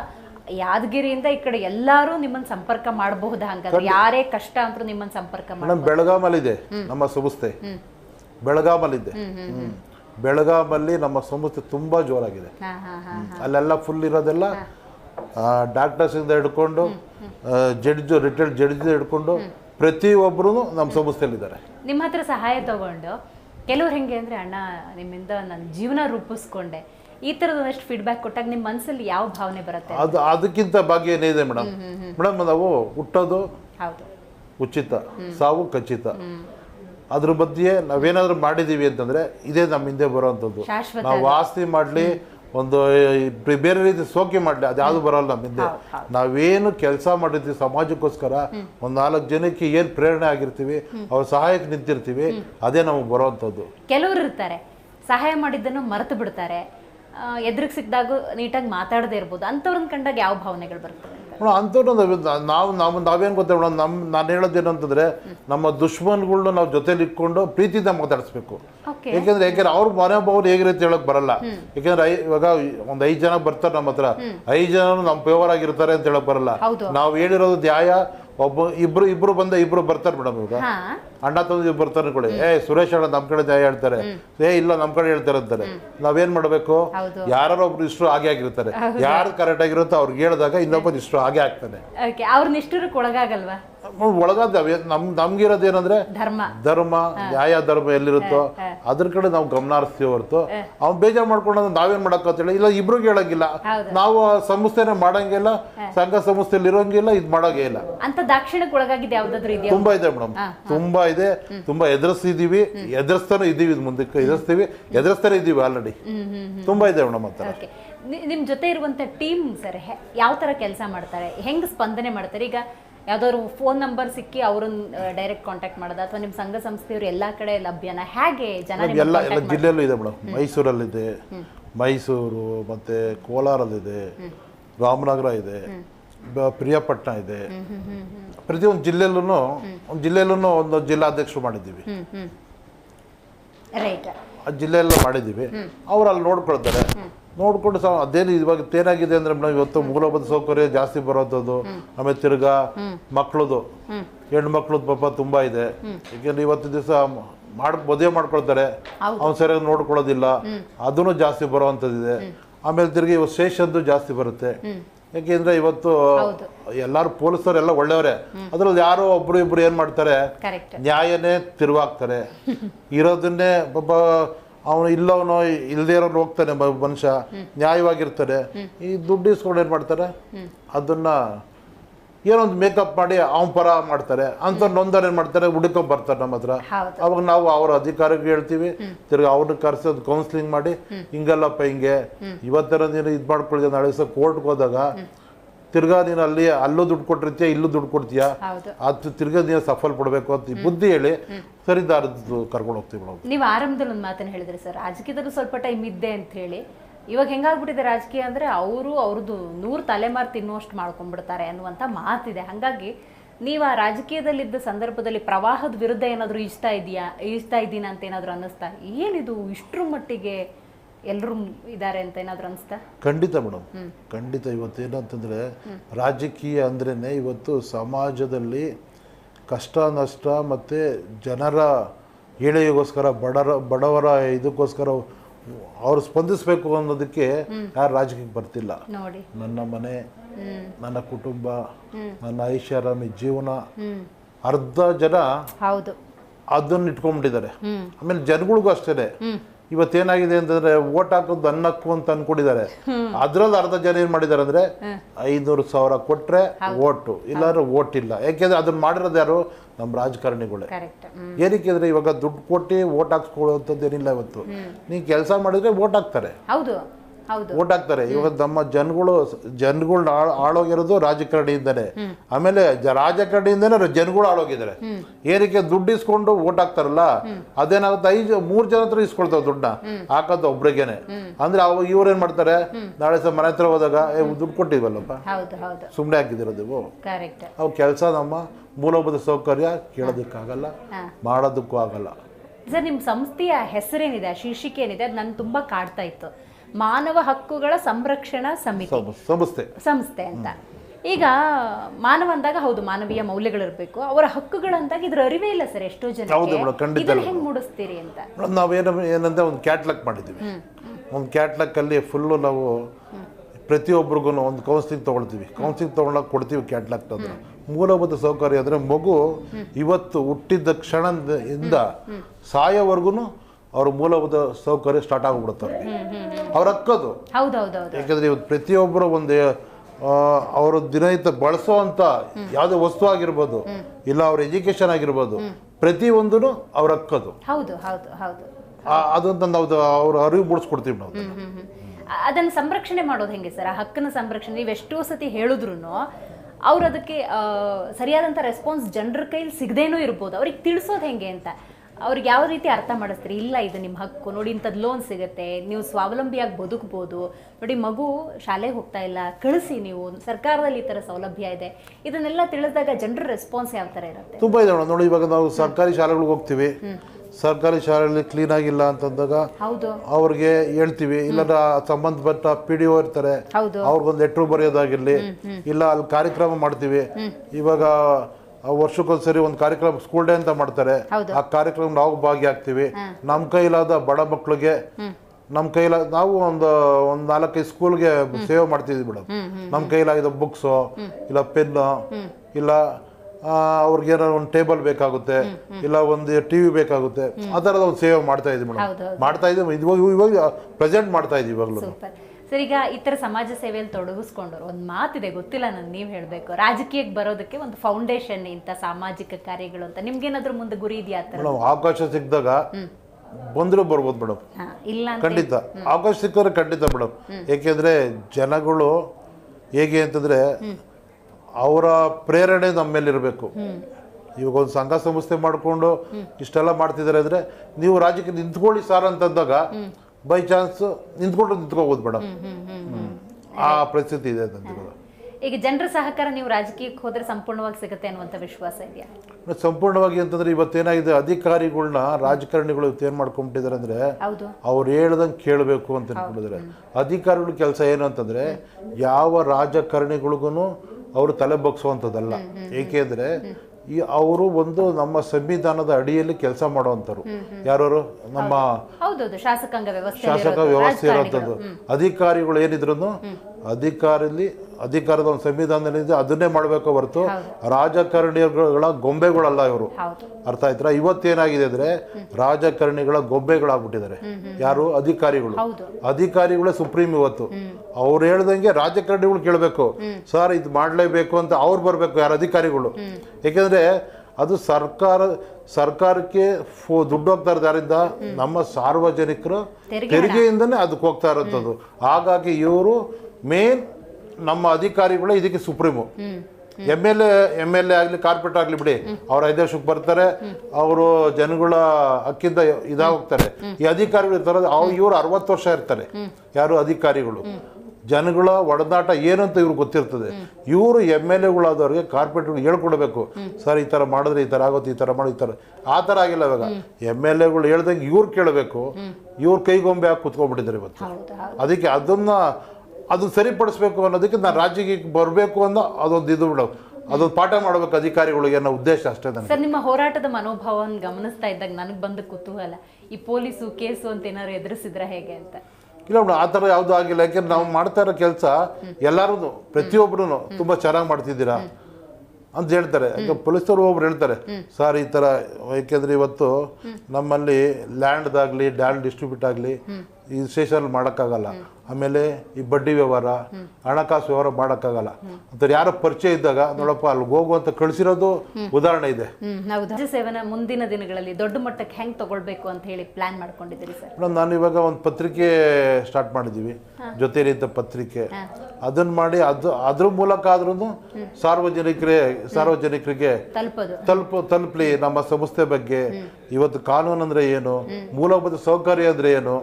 ಯಾದಗಿರಿಯಿಂದ ಈ ಕಡೆ ಎಲ್ಲಾರು ನಿಮ್ಮನ್ನ ಸಂಪರ್ಕ ಮಾಡಬಹುದು ಹಂಗಾದ್ರೆ? ಯಾರೇ ಕಷ್ಟ ಅಂದ್ರು ನಿಮ್ಮನ್ನ ಸಂಪರ್ಕ ಮಾಡ ಮೇಡಮ್ ಬೆಳಗಾಮಲ್ಲಿದೆ ನಮ್ಮ ಸಂಸ್ಥೆ ಬೆಳಗಾಮಲ್ಲಿದೆ. ಇದೆ ಬೆಳಗಾಮಲ್ಲಿ ನಮ್ಮ ಸಂಸ್ಥೆ ತುಂಬಾ ಜೋರಾಗಿದೆ. ಅಲ್ಲೆಲ್ಲ ಫುಲ್ ಇರೋದೆಲ್ಲ ಡಾಕ್ಟರ್ಸ್ ಇಂದ ಹಿಡ್ಕೊಂಡು ಜಡ್ಜ್ ರಿಟೈರ್ಡ್ ಜಡ್ಜ್ ಹಿಡ್ಕೊಂಡು ಪ್ರತಿಯೊಬ್ಬರು ನಮ್ಮ ಸಂಸ್ಥೆಯಲ್ಲಿದ್ದಾರೆ ನಿಮ್ಮ ಹತ್ರ ಸಹಾಯ ತಗೊಂಡು ಕೆಲವ್ರು ಹೆಂಗೆ ಅಂದ್ರೆ ಅಣ್ಣ ನಿಮ್ಮಿಂದ ನನ್ನ ಜೀವನ ರೂಪಿಸ್ಕೊಂಡೆ. ಈ ಥರದ ಒಂದಷ್ಟು ಫೀಡ್ಬ್ಯಾಕ್ ಕೊಟ್ಟಾಗ ನಿಮ್ಮ ಮನಸ್ಸಲ್ಲಿ ಯಾವ ಭಾವನೆ ಬರುತ್ತೆ ಅದು ಅದಕ್ಕಿಂತ ಭಾಗ್ಯ ಏನಿದೆ ಮೇಡಮ್? ಮೇಡಮ್ ನಾವು ಹುಟ್ಟೋದು ಹೌದು. ಉಚಿತ ಸಾವು ಖಚಿತ. ಅದ್ರ ಬಗ್ಗೆ ನಾವೇನಾದ್ರೂ ಮಾಡಿದೀವಿ ಅಂತಂದ್ರೆ ಇದೇ ನಮ್ಮ ಹಿಂದೆ ಬರೋವಂಥದ್ದು ನಾವು ಆಸ್ತಿ ಮಾಡಲಿ ಒಂದು ಬೇರೆ ರೀತಿ ಸೋಕೆ ಮಾಡಲಿ ಅದ್ಯಾವುದು ಬರೋಲ್ಲ ನಮ್ಮ ಹೌದು. ನಾವೇನು ಕೆಲಸ ಮಾಡಿರ್ತೀವಿ ಸಮಾಜಕ್ಕೋಸ್ಕರ ಒಂದು ನಾಲ್ಕು ಜನಕ್ಕೆ ಏನು ಪ್ರೇರಣೆ ಆಗಿರ್ತೀವಿ ಅವ್ರ ಸಹಾಯಕ್ಕೆ ನಿಂತಿರ್ತೀವಿ ಅದೇ ನಮಗೆ ಬರೋವಂಥದ್ದು ಕೆಲವರು ಇರ್ತಾರೆ ಸಹಾಯ ಮಾಡಿದ್ದನ್ನು ಮರೆತು ಬಿಡ್ತಾರೆ ಎದುರಿಗೆ ಸಿಕ್ಕಿದಾಗ ನೀಟಾಗಿ ಮಾತಾಡದೇ ಇರ್ಬೋದು. ಅಂಥವ್ರನ್ನ ಕಂಡಾಗ ಯಾವ ಭಾವನೆಗಳು ಬರ್ತವೆ ಮೇಡಮ್ ಅಂಥವ್ರು ನಾವು ನಾವು ನಾವು ನಾವೇನು ಗೊತ್ತಾ ಮೇಡಮ್ ನಮ್ಮ ನಾನು ಹೇಳೋದೇನು ಅಂತಂದ್ರೆ ನಮ್ಮ ದುಶ್ಮನ್ಗಳನ್ನ ನಾವು ಜೊತೆಲಿ ಇಟ್ಕೊಂಡು ಪ್ರೀತಿಯಿಂದ ಮಾತಾಡಿಸ್ಬೇಕು. ಯಾಕೆಂದ್ರೆ ಯಾಕೆಂದ್ರೆ ಅವ್ರ ಮನೋಭಾವನೆ ಹೇಗಿರುತ್ತೆ ಹೇಳಕ್ ಬರಲ್ಲ. ಯಾಕೆಂದ್ರೆ ಇವಾಗ ಒಂದು ಐದು ಜನ ಬರ್ತಾರೆ ನಮ್ಮ ಹತ್ರ. ಐದು ಜನ ನಮ್ಮ ಪೇವರ್ ಆಗಿರ್ತಾರೆ ಅಂತ ಹೇಳಕ್ ಬರಲ್ಲ. ನಾವು ಹೇಳಿರೋದು ನ್ಯಾಯ ಒಬ್ಬ ಇಬ್ರು ಇಬ್ರು ಬಂದ ಇಬ್ರು ಬರ್ತಾರೆ ಮೇಡಮ್ ಇವಾಗ. ಅಣ್ಣ ತಂದು ಬರ್ತಾರೆ ಕೊಡಿ ಏ ಸುರೇಶ್ ಅಣ್ಣ ನಮ್ ಕಡೆ ಹೇಳ್ತಾರೆ. ಏ ಇಲ್ಲ ನಮ್ ಕಡೆ ಹೇಳ್ತಾರೆ ಅಂತಾರೆ. ನಾವೇನ್ ಮಾಡ್ಬೇಕು. ಯಾರು ಒಬ್ರು ಇಷ್ಟು ಹಾಗೆ ಆಗಿರ್ತಾರೆ. ಯಾರು ಕರೆಕ್ಟ್ ಆಗಿರುತ್ತೋ ಅವ್ರಿಗೆ ಹೇಳಿದಾಗ ಇನ್ನೊಬ್ಬ ಇಷ್ಟು ಹಾಗೆ ಆಗ್ತಾನೆ. ಓಕೆ ಅವ್ರ ನಿಷ್ಠುರಕ್ಕೆ ಒಳಗಾಗಲ್ವಾ ಒಳಗಾದ ನಮ್ ನಮ್ಗಿರೋದೇನಂದ್ರೆ ಧರ್ಮ. ಧರ್ಮ ಯಾವ ಧರ್ಮ ಎಲ್ಲಿರುತ್ತೋ ಅದ್ರ ಕಡೆ ನಾವು ಗಮನ ಹರಿಸ್ತೀವಿ ಹೊರತು ಅವ್ನು ಬೇಜಾರು ಮಾಡ್ಕೊಂಡು ನಾವೇನ್ ಮಾಡಕ್ಕಂತೇಳಿ ಇಲ್ಲ ಇಬ್ರು ಹೇಳಂಗಿಲ್ಲ. ನಾವು ಸಂಸ್ಥೆನ ಮಾಡಂಗಿಲ್ಲ ಸಂಘ ಸಂಸ್ಥೆಯಲ್ಲಿ ಇರೋಂಗಿಲ್ಲ ಇದು ಮಾಡೋಂಗೇ ಇಲ್ಲ. ಅಂತ ದಾಕ್ಷಿಣಕ್ಕೆ ಯಾವ್ದಾದ್ರು ಇದೆಯಾ? ತುಂಬಾ ಇದೆ ಮೇಡಮ್. ತುಂಬಾ ಇದೆ. ತುಂಬಾ ಎದುರಿಸಿದೀವಿ ಎದುರಿಸ್ತಾನೆ ಇದೀವಿ ಇದ್ ಮುಂದಕ್ಕೆ. ಎದುರಿಸ್ತೀವಿ. ಎದುರಿಸ್ತಾನೆ ಇದೀವಿ ಆಲ್ರೆಡಿ ತುಂಬಾ ಇದೆ ಮೇಡಮ್ ಅಂತ ನಿಮ್ ನಿಮ್ಮ ಜೊತೆ ಇರುವಂತ ಟೀಮ್ ಸರ್ ಯಾವ ತರ ಕೆಲಸ ಮಾಡ್ತಾರೆ? ಹೆಂಗ್ ಸ್ಪಂದನೆ ಮಾಡ್ತಾರೆ? ಈಗ ಯಾವ್ದಾದ್ರು ಫೋನ್ ನಂಬರ್ ಸಿಕ್ಕಿ ಅವ್ರನ್ನ ಡೈರೆಕ್ಟ್ ಕಾಂಟ್ಯಾಕ್ಟ್ ಮಾಡೋದು? ಅಥವಾ ನಿಮ್ಮ ಸಂಘ ಸಂಸ್ಥೆಯವರು ಎಲ್ಲಾ ಕಡೆ ಲಭ್ಯನ? ಹೇಗೆ ಜನ ನಿಮ್ಮನ್ನ ಎಲ್ಲ ಎಲ್ಲ contact ಜಿಲ್ಲೆಯಲ್ಲೂ ಇದೆ ಮೇಡಮ್. ಮೈಸೂರಲ್ಲಿದೆ. ಮೈಸೂರು ಮತ್ತೆ ಕೋಲಾರಲ್ಲಿದೆ. ರಾಮನಗರ ಇದೆ. ಪ್ರಿಯಪಟ್ಟಣ ಪ್ರಿಯಾಪಟ್ಟಣ ಇದೆ. ಪ್ರತಿಯೊಂದು ಜಿಲ್ಲೆಯಲ್ಲೂ ಒಂದು ಜಿಲ್ಲೆಯಲ್ಲೂ ಒಂದು ಜಿಲ್ಲಾಧ್ಯಕ್ಷರು ಮಾಡಿದ್ದೀವಿ. ಹ್ಮ್ ಹ್ಮ್. ರೈಟ್ ಆ ಜಿಲ್ಲೆಯೆಲ್ಲ ಮಾಡಿದ್ದೀವಿ. ಅವ್ರು ಅಲ್ಲಿ ನೋಡ್ಕೊಳ್ತಾರೆ. ನೋಡ್ಕೊಂಡು ಸಹ ಅದೇನು ಇವಾಗ ಏನಾಗಿದೆ ಅಂದ್ರೆ ಮೇಡಮ್ ಇವತ್ತು ಮೂಲಭೂತ ಸೌಕರ್ಯ ಜಾಸ್ತಿ ಬರೋದದು ಆಮೇಲೆ ತಿರ್ಗಾ ಹೆಣ್ಣು ಹೆಣ್ಮಕ್ಳದ್ದು ಪಾಪ ತುಂಬಾ ಇದೆ. ಯಾಕೆಂದ್ರೆ ಇವತ್ತು ದಿವಸ ಮಾಡ್ ಮದುವೆ ಮಾಡ್ಕೊಳ್ತಾರೆ. ಅವ್ನು ಸರಿಯಾಗಿ ನೋಡ್ಕೊಳ್ಳೋದಿಲ್ಲ. ಅದನ್ನು ಜಾಸ್ತಿ ಬರುವಂಥದ್ದಿದೆ. ಆಮೇಲೆ ತಿರ್ಗಿ ಇವತ್ತು ಸ್ಟೇಷನ್ದು ಜಾಸ್ತಿ ಬರುತ್ತೆ. ಯಾಕೆಂದ್ರೆ ಇವತ್ತು ಎಲ್ಲಾರು ಪೊಲೀಸರು ಎಲ್ಲ ಒಳ್ಳೆಯವರೇ ಅದ್ರಲ್ಲಿ ಯಾರೋ ಒಬ್ರು ಇಬ್ರು ಏನ್ ಮಾಡ್ತಾರೆ? ನ್ಯಾಯನೇ ತಿರುವಾಗ್ತಾರೆ. ಇರೋದನ್ನೇ ಒಬ್ಬ ಅವನು ಇಲ್ಲವನು ಇಲ್ಲದೆ ಇರೋನು ಹೋಗ್ತಾನೆ ಮನುಷ್ಯ. ನ್ಯಾಯವಾಗಿರ್ತಾರೆ ಈ ದುಡ್ಡು ಇಸ್ಕೊಂಡು ಏನು ಮಾಡ್ತಾರೆ? ಅದನ್ನ ಏನೊಂದು ಮೇಕಪ್ ಮಾಡಿ ಅವನ ಪರ ಮಾಡ್ತಾರೆ. ಅಂತ ನೊಂದರ್ ಏನು ಮಾಡ್ತಾರೆ ಹುಡುಕೋ ಬರ್ತಾರೆ ನಮ್ಮ ಹತ್ರ. ಅವಾಗ ನಾವು ಅವ್ರ ಅಧಿಕಾರಿಗೆ ಹೇಳ್ತೀವಿ. ತಿರ್ಗಿ ಅವ್ರನ್ನ ಕರ್ಸೋದು ಕೌನ್ಸಿಲಿಂಗ್ ಮಾಡಿ ಹಿಂಗಲ್ಲಪ್ಪ ಹಿಂಗೆ ಇವತ್ತರ ನೀನು ಇದು ಮಾಡ್ಕೊಳ್ತೀಯ ನಾಳೆ ದಿವಸ ಕೋರ್ಟ್ಗೆ ಹೋದಾಗ ತಿರ್ಗಾ ನೀನು ಅಲ್ಲಿ ಅಲ್ಲೂ ದುಡ್ಡು ಕೊಟ್ಟಿರ್ತೀಯ ಇಲ್ಲೂ ದುಡ್ಡು ಕೊಡ್ತೀಯ? ಅದು ತಿರ್ಗಾ ನೀನು ಸಫಲ್ ಪಡಬೇಕು ಅಂತ ಬುದ್ಧಿ ಹೇಳಿ ಸರಿದಾರದ್ದು ಕರ್ಕೊಂಡು ಹೋಗ್ತೀವಿ ನೀವು. ಆರಂಭದಲ್ಲಿ ಒಂದು ಮಾತನ್ನು ಹೇಳಿದ್ರಿ ಸರ್. ರಾಜಕೀಯದಲ್ಲೂ ಸ್ವಲ್ಪ ಟೈಮ್ ಇದ್ದೆ ಅಂತ ಹೇಳಿ. ಇವಾಗ ಹೆಂಗಾಗ್ಬಿಟ್ಟಿದೆ ರಾಜಕೀಯ ಅಂದರೆ ಅವರು ಅವ್ರದ್ದು ನೂರು ತಲೆಮಾರು ತಿನ್ನುವಷ್ಟು ಮಾಡ್ಕೊಂಡ್ಬಿಡ್ತಾರೆ ಅನ್ನುವಂಥ ಮಾತಿದೆ. ಹಾಗಾಗಿ ನೀವು ಆ ರಾಜಕೀಯದಲ್ಲಿದ್ದ ಸಂದರ್ಭದಲ್ಲಿ ಪ್ರವಾಹದ ವಿರುದ್ಧ ಏನಾದರೂ ಈಜ್ತಾ ಇದೆಯಾ ಈಜ್ತಾ ಇದ್ದೀನ ಅಂತ ಏನಾದರೂ ಅನ್ನಿಸ್ತಾ? ಏನಿದು ಇಷ್ಟರ ಮಟ್ಟಿಗೆ ಎಲ್ಲರೂ ಇದ್ದಾರೆ ಅಂತ ಏನಾದರೂ ಅನಿಸ್ತಾ ಖಂಡಿತ ಮೇಡಮ್ ಖಂಡಿತ ಇವತ್ತು ಏನಂತಂದ್ರೆ ರಾಜಕೀಯ ಅಂದ್ರೇ ಇವತ್ತು ಸಮಾಜದಲ್ಲಿ ಕಷ್ಟ ನಷ್ಟ ಮತ್ತು ಜನರ ಏಳಿಗೆಗೋಸ್ಕರ ಬಡರ ಬಡವರ ಇದಕ್ಕೋಸ್ಕರ ಅವ್ರು ಸ್ಪಂದಿಸಬೇಕು ಅನ್ನೋದಕ್ಕೆ ಯಾರು ರಾಜಕೀಯಕ್ಕೆ ಬರ್ತಿಲ್ಲ. ನೋಡಿ. ನನ್ನ ಮನೆ ನನ್ನ ಕುಟುಂಬ ನನ್ನ ಐಷಾರಾಮಿ ಜೀವನ ಅರ್ಧ ಜನ ಹೌದು. ಅದನ್ನ ಇಟ್ಕೊಂಡ್ಬಿಟ್ಟಿದ್ದಾರೆ. ಆಮೇಲೆ ಜನಗಳಿಗೂ ಅಷ್ಟೇನೆ. ಹ್ಮ್. ಇವತ್ತೇನಾಗಿದೆ ಅಂತಂದ್ರೆ ಓಟ್ ಹಾಕೋದು ಅನ್ನಕ್ಕು ಅಂತ ಅನ್ಕೊಂಡಿದ್ದಾರೆ. ಅದ್ರಲ್ಲಿ ಅರ್ಧ ಜನ ಏನ್ ಮಾಡಿದ್ದಾರೆ ಅಂದ್ರೆ ಐನೂರು ಸಾವಿರ ಕೊಟ್ರೆ ಓಟು. ಇಲ್ಲಾಂದ್ರೆ ಓಟ್ ಇಲ್ಲ ಯಾಕೆಂದ್ರೆ ಅದನ್ನ ಮಾಡಿರೋದು ಯಾರು? ನಮ್ಮ ರಾಜಕಾರಣಿಗಳೇ. ಏನಕ್ಕೆ ಅಂದ್ರೆ ಇವಾಗ ದುಡ್ಡು ಕೊಟ್ಟು ಓಟ್ ಹಾಕ್ಸ್ಕೊಳ್ಳುವಂಥದ್ದು ಏನಿಲ್ಲ ಇವತ್ತು. ನೀವು ಕೆಲಸ ಮಾಡಿದ್ರೆ ಓಟ್ ಹಾಕ್ತಾರೆ. ಹೌದು. ಓಟ್ ಹಾಕ್ತಾರೆ. ಇವಾಗ ನಮ್ಮ ಜನಗಳು ಜನಗಳನ್ನ ಆಳೋಗಿರೋದು ರಾಜಕಾರಣಿಯಿಂದನೇ. ಆಮೇಲೆ ರಾಜಕಾರಣಿಯಿಂದಾನೆ ಜನಗಳು ಆಳೋಗಿದ್ದಾರೆ. ಏನಕ್ಕೆ ದುಡ್ಡು ಇಸ್ಕೊಂಡು ಓಟ್ ಹಾಕ್ತಾರಲ್ಲ? ಅದೇನಾಗುತ್ತೆ? ಐದು ಮೂರ್ ಜನ ಹತ್ರ ಇಸ್ಕೊಳ್ತಾವ ದುಡ್ಡನ್ನ. ಹಾಕೋದು ಒಬ್ರಿಗೇನೆ. ಅಂದ್ರೆ ಅವಾಗ ಇವ್ರ ಏನ್ ಮಾಡ್ತಾರೆ? ನಾಳೆ ಸಹ ಮನೆ ಹತ್ರ ಹೋದಾಗ ದುಡ್ಡು ಕೊಟ್ಟಿದ್ವಲ್ಲಪ್ಪ ಸುಮ್ನೆ ಸುಮ್ಮನೆ ಹಾಕಿದಿರೋದು ನೀವು ಅವು ಕೆಲಸ ನಮ್ಮ ಮೂಲಭೂತ ಸೌಕರ್ಯ ಕೇಳೋದಕ್ಕಾಗಲ್ಲ. ಮಾಡೋದಕ್ಕೂ ಆಗಲ್ಲ. ಸರ್ ನಿಮ್ಮ ಸಂಸ್ಥೆಯ ಹೆಸರೇನಿದೆ? ಶೀರ್ಷಿಕೆ ಏನಿದೆ ಅದು ನನ್ನ ತುಂಬ ಕಾಡ್ತಾ ಇತ್ತು. ಮಾನವ ಹಕ್ಕುಗಳ ಸಂರಕ್ಷಣಾ ಸಮಿತಿ. ಸಂಸ್ಥೆ. ಸಂಸ್ಥೆ ಅಂತ. ಈಗ ಮಾನವ ಅಂದಾಗ ಹೌದು ಮಾನವೀಯ ಮೌಲ್ಯಗಳಿರಬೇಕು. ಅವರ ಹಕ್ಕುಗಳಂತಾಗ ಇದ್ರ ಅರಿವೇ ಇಲ್ಲ ಸರ್ ಎಷ್ಟೋ ಜನ ಇದನ್ನ ಹೆಂಗ್ ಮೂಡಿಸ್ತೀರಿ ಅಂತ? ನಾವು ನಾವೇನು ಏನಂದ್ರೆ ಒಂದು ಕ್ಯಾಟ್ಲಾಗ್ ಮಾಡಿದ್ದೀವಿ. ಒಂದು ಕ್ಯಾಟ್ಲಾಗಲ್ಲಿ ಫುಲ್ಲು ನಾವು ಪ್ರತಿಯೊಬ್ಬರಿಗೂ ಒಂದು ಕೌನ್ಸಿಲಿಂಗ್ ತೊಗೊಳ್ತೀವಿ. ಕೌನ್ಸಿಲಿಂಗ್ ತೊಗೊಳಕ್ಕೆ ಕೊಡ್ತೀವಿ ಕ್ಯಾಟ್ಲಾಗ್ ತಂದ್ರೆ ಮೂಲಭೂತ ಸೌಕರ್ಯ ಅಂದರೆ ಮಗು ಇವತ್ತು ಹುಟ್ಟಿದ ಕ್ಷಣದಿಂದ ಸಾಯೋವರೆಗೂ ಅವ್ರ ಮೂಲಭೂತ ಸೌಕರ್ಯ ಸ್ಟಾರ್ಟ್ ಆಗಿಬಿಡುತ್ತೆ ಅವ್ರ ಹಕ್ಕದು. ಯಾಕಂದ್ರೆ ಇವತ್ತು ಪ್ರತಿಯೊಬ್ಬರು ಒಂದು ಅವರು ದಿನನಿತ್ಯ ಬಳಸೋ ಅಂತ ಯಾವುದೇ ವಸ್ತು ಆಗಿರ್ಬೋದು ಇಲ್ಲ ಅವ್ರ ಎಜುಕೇಶನ್ ಆಗಿರ್ಬೋದು ಪ್ರತಿಯೊಂದೂ ಅವ್ರ ಹಕ್ಕದು. ಹೌದು ಹೌದು ಹೌದು. ಆ- ಅದನ್ನ ನಾವು ಅವ್ರ ಅರಿವು ಮೂಡಿಸ್ಕೊಡ್ತೀವಿ ನಾವು ಅದನ್ನ. ಸಂರಕ್ಷಣೆ ಮಾಡೋದು ಹೆಂಗೆ ಸರ್? ಆ ಹಕ್ಕನ ಸಂರಕ್ಷಣೆ ನೀವು ಎಷ್ಟೋ ಸತಿ ಹೇಳಿದ್ರು ಅವ್ರು ಅದಕ್ಕೆ ಸರಿಯಾದಂಥ ರೆಸ್ಪಾನ್ಸ್ ಜನರ ಕೈಲಿ ಸಿಗದೇನೂ ಇರ್ಬೋದು. ಅವ್ರಿಗೆ ತಿಳಿಸೋದು ಹೆಂಗೆ ಅಂತ? ಅವ್ರಿಗೆ ಯಾವ ರೀತಿ ಅರ್ಥ ಮಾಡಿಸ್ತೀರಿ? ಇಲ್ಲ ಇದು ನಿಮ್ಮ ಹಕ್ಕು. ನೋಡಿ ಇಂಥದ್ದು ಲೋನ್ ಸಿಗುತ್ತೆ. ನೀವು ಸ್ವಾವಲಂಬಿಯಾಗಿ ಬದುಕ್ಬೋದು. ನೋಡಿ ಮಗು ಶಾಲೆಗೆ ಹೋಗ್ತಾ ಇಲ್ಲ. ಕಳಿಸಿ ನೀವು. ಸರ್ಕಾರದಲ್ಲಿ ಈ ಥರ ಸೌಲಭ್ಯ ಇದೆ. ಇದನ್ನೆಲ್ಲ ತಿಳಿದಾಗ ಜನರ ರೆಸ್ಪಾನ್ಸ್ ಯಾವ ಥರ ಇರುತ್ತೆ? ತುಂಬಾ ಇದೆ ಮೇಡಮ್ ನೋಡಿ ಇವಾಗ ನಾವು ಸರ್ಕಾರಿ ಶಾಲೆಗಳಿಗೆ ಹೋಗ್ತೀವಿ. ಸರ್ಕಾರಿ ಶಾಲೆಯಲ್ಲಿ ಕ್ಲೀನ್ ಆಗಿಲ್ಲ ಅಂತಂದಾಗ ಹೌದು. ಅವ್ರಿಗೆ ಹೇಳ್ತೀವಿ. ಇಲ್ಲದ ಸಂಬಂಧಪಟ್ಟ ಪಿ ಡಿ ಒ ಇರ್ತಾರೆ. ಅವ್ರಿಗೊಂದು ಲೆಟ್ರ್ ಬರೆಯೋದಾಗಿರ್ಲಿ. ಇಲ್ಲ ಅಲ್ಲಿ ಕಾರ್ಯಕ್ರಮ ಮಾಡ್ತೀವಿ. ಇವಾಗ ವರ್ಷಕ್ಕೊಂದ್ಸರಿ ಒಂದು ಕಾರ್ಯಕ್ರಮ ಸ್ಕೂಲ್ ಡೇ ಅಂತ ಮಾಡ್ತಾರೆ. ಆ ಕಾರ್ಯಕ್ರಮ ನಾವು ಭಾಗಿಯಾಗ್ತೀವಿ. ನಮ್ಮ ಕೈಲಾದ ಬಡ ಮಕ್ಕಳಿಗೆ ನಮ್ಮ ಕೈಲ ನಾವು ಒಂದು ಒಂದು ನಾಲ್ಕೈದು ಸ್ಕೂಲ್ಗೆ ಸೇವ್ ಮಾಡ್ತಿದ್ವಿ ಮೇಡಮ್ ನಮ್ಮ ಕೈಲಾಗಿದ್ದ ಬುಕ್ಸ್ ಇಲ್ಲ ಪೆನ್ನು ಇಲ್ಲ ಅವ್ರಿಗೆ ಏನೋ ಒಂದು ಟೇಬಲ್ ಬೇಕಾಗುತ್ತೆ ಇಲ್ಲ ಒಂದು ಟಿವಿ ಬೇಕಾಗುತ್ತೆ ಆ ಥರದ ಒಂದು ಸೇವೆ ಮಾಡ್ತಾ ಇದ್ವಿ ಮೇಡಮ್. ಮಾಡ್ತಾ ಇದ್ದೀವಿ ಇವಾಗ ಇವಾಗ ಪ್ರೆಸೆಂಟ್ ಮಾಡ್ತಾ ಇದ್ದೀವಿ ಇವಾಗಲೂ. ಸರ್ ಈಗ ಈ ಥರ ಸಮಾಜ ಸೇವೆಯಲ್ಲಿ ತೊಡಗಿಸ್ಕೊಂಡವ್ರು ಒಂದು ಮಾತಿದೆ ಗೊತ್ತಿಲ್ಲ ನಾನು ನೀವು ಹೇಳಬೇಕು. ರಾಜಕೀಯಕ್ಕೆ ಬರೋದಕ್ಕೆ ಒಂದು ಫೌಂಡೇಶನ್ ಇಂಥ ಸಾಮಾಜಿಕ ಕಾರ್ಯಗಳು ಅಂತ. ನಿಮ್ಗೇನಾದ್ರೂ ಮುಂದೆ ಗುರಿ ಇದೆಯಾ ಮೇಡಮ್ ಅವಕಾಶ ಸಿಕ್ಕಿದಾಗ ಬಂದರೂ ಬರ್ಬೋದು ಮೇಡಮ್ ಇಲ್ಲ ಖಂಡಿತ. ಅವಕಾಶ ಸಿಕ್ಕಿದ್ರೆ ಖಂಡಿತ ಮೇಡಮ್ ಏಕೆಂದ್ರೆ ಜನಗಳು ಹೇಗೆ ಅಂತಂದ್ರೆ ಅವರ ಪ್ರೇರಣೆ ನಮ್ಮ ಮೇಲೆ ಇರಬೇಕು. ಇವಾಗ ಒಂದು ಸಂಘ ಸಂಸ್ಥೆ ಮಾಡಿಕೊಂಡು ಇಷ್ಟೆಲ್ಲ ಮಾಡ್ತಿದ್ದಾರೆ ಅಂದ್ರೆ ನೀವು ರಾಜಕೀಯ ನಿಂತ್ಕೊಳ್ಳಿ ಸಾರ್ ಅಂತಂದಾಗ ಬೈ ಚಾನ್ಸ್ ನಿಂತ್ಕೊಂಡು ನಿಂತ್ಕೋಬೋದು ಮೇಡಮ್. ಆ ಪರಿಸ್ಥಿತಿ ಇದೆ ನಂತಿವಾಗ ಈಗ ಜನರ ಸಹಕಾರ ನೀವು ರಾಜಕೀಯಕ್ಕೆ ಹೋದ್ರೆ ಸಂಪೂರ್ಣವಾಗಿ ಸಿಗುತ್ತೆ ಅನ್ನುವಂಥ ವಿಶ್ವಾಸ ಇದೆಯಾ? ಸಂಪೂರ್ಣವಾಗಿ ಅಂತಂದ್ರೆ ಇವತ್ತೇನಾಗಿದೆ ಅಧಿಕಾರಿಗಳನ್ನ ರಾಜಕಾರಣಿಗಳು ಇವತ್ತು ಏನ್ ಮಾಡ್ಕೊಂಡ್ಬಿಟ್ಟಿದ್ದಾರೆ ಅಂದ್ರೆ ಅವ್ರು ಹೇಳ್ದಂಗೆ ಕೇಳಬೇಕು ಅಂತ ಅನ್ಕೊಂಡಿದ್ದಾರೆ. ಅಧಿಕಾರಿಗಳ ಕೆಲಸ ಏನು ಅಂತಂದ್ರೆ ಯಾವ ರಾಜಕಾರಣಿಗಳಿಗೂ ಅವರು ತಲೆ ಬಗ್ಸುವಂಥದ್ದಲ್ಲ. ಏಕೆಂದ್ರೆ ಈ ಅವರು ಒಂದು ನಮ್ಮ ಸಂವಿಧಾನದ ಅಡಿಯಲ್ಲಿ ಕೆಲಸ ಮಾಡುವಂಥವ್ರು ಯಾರು ನಮ್ಮ ಶಾಸಕಾಂಗ ವ್ಯವಸ್ಥೆ ಶಾಸಕ ವ್ಯವಸ್ಥೆ ಇರುವಂಥದ್ದು ಅಧಿಕಾರಿಗಳು ಏನಿದ್ರು ಅಧಿಕಾರಲ್ಲಿ ಅಧಿಕಾರದ ಒಂದು ಸಂವಿಧಾನದಲ್ಲಿದೆ ಅದನ್ನೇ ಮಾಡಬೇಕು ಹೊರತು ರಾಜಕಾರಣಿಗಳ ಗೊಂಬೆಗಳಲ್ಲ ಇವರು. ಅರ್ಥ ಆಯ್ತಾ? ಇವತ್ತೇನಾಗಿದೆ ಅಂದ್ರೆ ರಾಜಕಾರಣಿಗಳ ಗೊಂಬೆಗಳಾಗ್ಬಿಟ್ಟಿದ್ದಾರೆ. ಯಾರು? ಅಧಿಕಾರಿಗಳು. ಅಧಿಕಾರಿಗಳೇ ಸುಪ್ರೀಂ ಇವತ್ತು. ಅವ್ರು ಹೇಳ್ದಂಗೆ ರಾಜಕಾರಣಿಗಳು ಕೇಳಬೇಕು. ಸರ್ ಇದು ಮಾಡಲೇಬೇಕು ಅಂತ ಅವ್ರು ಬರಬೇಕು ಯಾರು? ಅಧಿಕಾರಿಗಳು. ಯಾಕೆಂದ್ರೆ ಅದು ಸರ್ಕಾರ ಸರ್ಕಾರಕ್ಕೆ ಫೋ- ದುಡ್ಡು ಹೋಗ್ತಾ ಇರೋದು ಯಾರಿಂದ? ನಮ್ಮ ಸಾರ್ವಜನಿಕರು ತೆರಿಗೆಯಿಂದನೇ ಅದಕ್ಕೆ ಹೋಗ್ತಾ ಇರೋಂಥದ್ದು ಹಾಗಾಗಿ ಇವರು ಮೇನ್ ನಮ್ಮ ಅಧಿಕಾರಿಗಳೇ ಇದಕ್ಕೆ supreme. M L A M L A ಆಗಲಿ ಕಾರ್ಪೊರೇಟ್ ಆಗಲಿ ಬಿಡಿ. ಅವ್ರ ಐದೇಶಕ್ಕೆ ಬರ್ತಾರೆ. ಅವರು ಜನಗಳ ಹಕ್ಕಿಂದ ಇದಾಗೋಗ್ತಾರೆ ಈ ಅಧಿಕಾರಿಗಳು ಇರ್ತಾರೆ. ಅವ್ರು ಇವರು ಅರವತ್ತು ವರ್ಷ ಇರ್ತಾರೆ. ಯಾರು ಅಧಿಕಾರಿಗಳು? ಜನಗಳ ಒಡನಾಟ ಏನು ಅಂತ ಇವ್ರಿಗೆ ಗೊತ್ತಿರ್ತದೆ. ಇವರು ಎಂ ಎಲ್ ಎಗಳಾದವ್ರಿಗೆ ಕಾರ್ಪೊರೇಟ್ಗಳು ಹೇಳ್ಕೊಡ್ಬೇಕು. ಸರ್ ಈ ಥರ ಮಾಡಿದ್ರೆ ಈ ಥರ ಆಗುತ್ತೆ ಈ ಥರ ಮಾಡಿ ಈ ಥರ. ಆ ಥರ ಆಗಿಲ್ಲ ಇವಾಗ. ಎಂ ಎಲ್ ಎಗಳು ಹೇಳ್ದಂಗೆ ಇವ್ರು ಕೇಳಬೇಕು. ಇವ್ರ ಕೈಗೊಂಬೆ ಹಾಕಿ ಕುತ್ಕೊಂಡ್ಬಿಟ್ಟಿದ್ದಾರೆ ಇವತ್ತು. ಅದಕ್ಕೆ ಅದನ್ನ ಅದು ಸರಿಪಡಿಸ್ಬೇಕು ಅನ್ನೋದಕ್ಕೆ ನಾನು ರಾಜ್ಯಕ್ಕೆ ಬರಬೇಕು ಅನ್ನೋ ಅದೊಂದು ಇದು ಬಿಡೋದು ಅದೊಂದು ಪಾಠ ಮಾಡಬೇಕು ಅಧಿಕಾರಿಗಳಿಗೆ ಅನ್ನೋ ಉದ್ದೇಶ ಅಷ್ಟೇ ನನಗೆ. ಸರ್ ನಿಮ್ಮ ಹೋರಾಟದ ಮನೋಭಾವವನ್ನು ಗಮನಿಸ್ತಾ ಇದ್ದಾಗ ನನಗೆ ಬಂದ ಕುತೂಹಲ. ಈ ಪೊಲೀಸು ಕೇಸು ಅಂತ ಏನಾದ್ರು ಎದುರಿಸಿದ್ರೆ ಹೇಗೆ ಅಂತ? ಇಲ್ಲ ಮೇಡಮ್ ಆ ಥರ ಯಾವುದೂ ಆಗಿಲ್ಲ. ಯಾಕೆಂದ್ರೆ ನಾವು ಮಾಡ್ತಾ ಇರೋ ಕೆಲಸ ಎಲ್ಲರೂ ಪ್ರತಿಯೊಬ್ಬರೂ ತುಂಬ ಚೆನ್ನಾಗಿ ಮಾಡ್ತಿದ್ದೀರಾ ಅಂತ ಹೇಳ್ತಾರೆ. ಯಾಕೆ ಪೊಲೀಸರು ಒಬ್ರು ಹೇಳ್ತಾರೆ ಸರ್ ಈ ಥರ ಯಾಕೆಂದ್ರೆ ಇವತ್ತು ನಮ್ಮಲ್ಲಿ ಲ್ಯಾಂಡ್ದಾಗಲಿ ಡ್ಯಾಲ್ ಡಿಸ್ಟ್ರಿಬ್ಯೂಟ್ ಆಗಲಿ ಈ ಸ್ಟೇಷನ್ ಮಾಡೋಕ್ಕಾಗಲ್ಲ. ಆಮೇಲೆ ಈ ಬಡ್ಡಿ ವ್ಯವಹಾರ ಹಣಕಾಸು ವ್ಯವಹಾರ ಮಾಡೋಕ್ಕಾಗಲ್ಲ. ಅಂತಾರೆ ಯಾರೋ ಪರಿಚಯ ಇದ್ದಾಗ ನೋಡಪ್ಪ ಅಲ್ಲಿ ಹೋಗು ಅಂತ ಕಳಿಸಿರೋದು ಉದಾಹರಣೆ ಇದೆ. ನಾವು ಧ್ವಜ ಸೇವನ ಮುಂದಿನ ದಿನಗಳಲ್ಲಿ ದೊಡ್ಡ ಮಟ್ಟಕ್ಕೆ ಹೆಂಗ್ ತಗೊಳ್ಬೇಕು ಅಂತ ಹೇಳಿ ಪ್ಲಾನ್ ಮಾಡ್ಕೊಂಡಿದ್ದೀರಿ ಸರ್? ಮೇಡಮ್ ನಾನು ಇವಾಗ ಒಂದು ಪತ್ರಿಕೆ ಸ್ಟಾರ್ಟ್ ಮಾಡಿದ್ದೀವಿ. ಜೊತೆಲಿ ಇದ್ದ ಪತ್ರಿಕೆ. ಅದನ್ನ ಮಾಡಿ ಅದು ಅದ್ರ ಮೂಲಕ ಆದ್ರೂ ಸಾರ್ವಜನಿಕರೇ ಸಾರ್ವಜನಿಕರಿಗೆ ತಲುಪು ತಲುಪಲಿ ನಮ್ಮ ಸಂಸ್ಥೆ ಬಗ್ಗೆ. ಇವತ್ತು ಕಾನೂನು ಅಂದ್ರೆ ಏನು? ಮೂಲಭೂತ ಸೌಕರ್ಯ ಅಂದ್ರೆ ಏನು?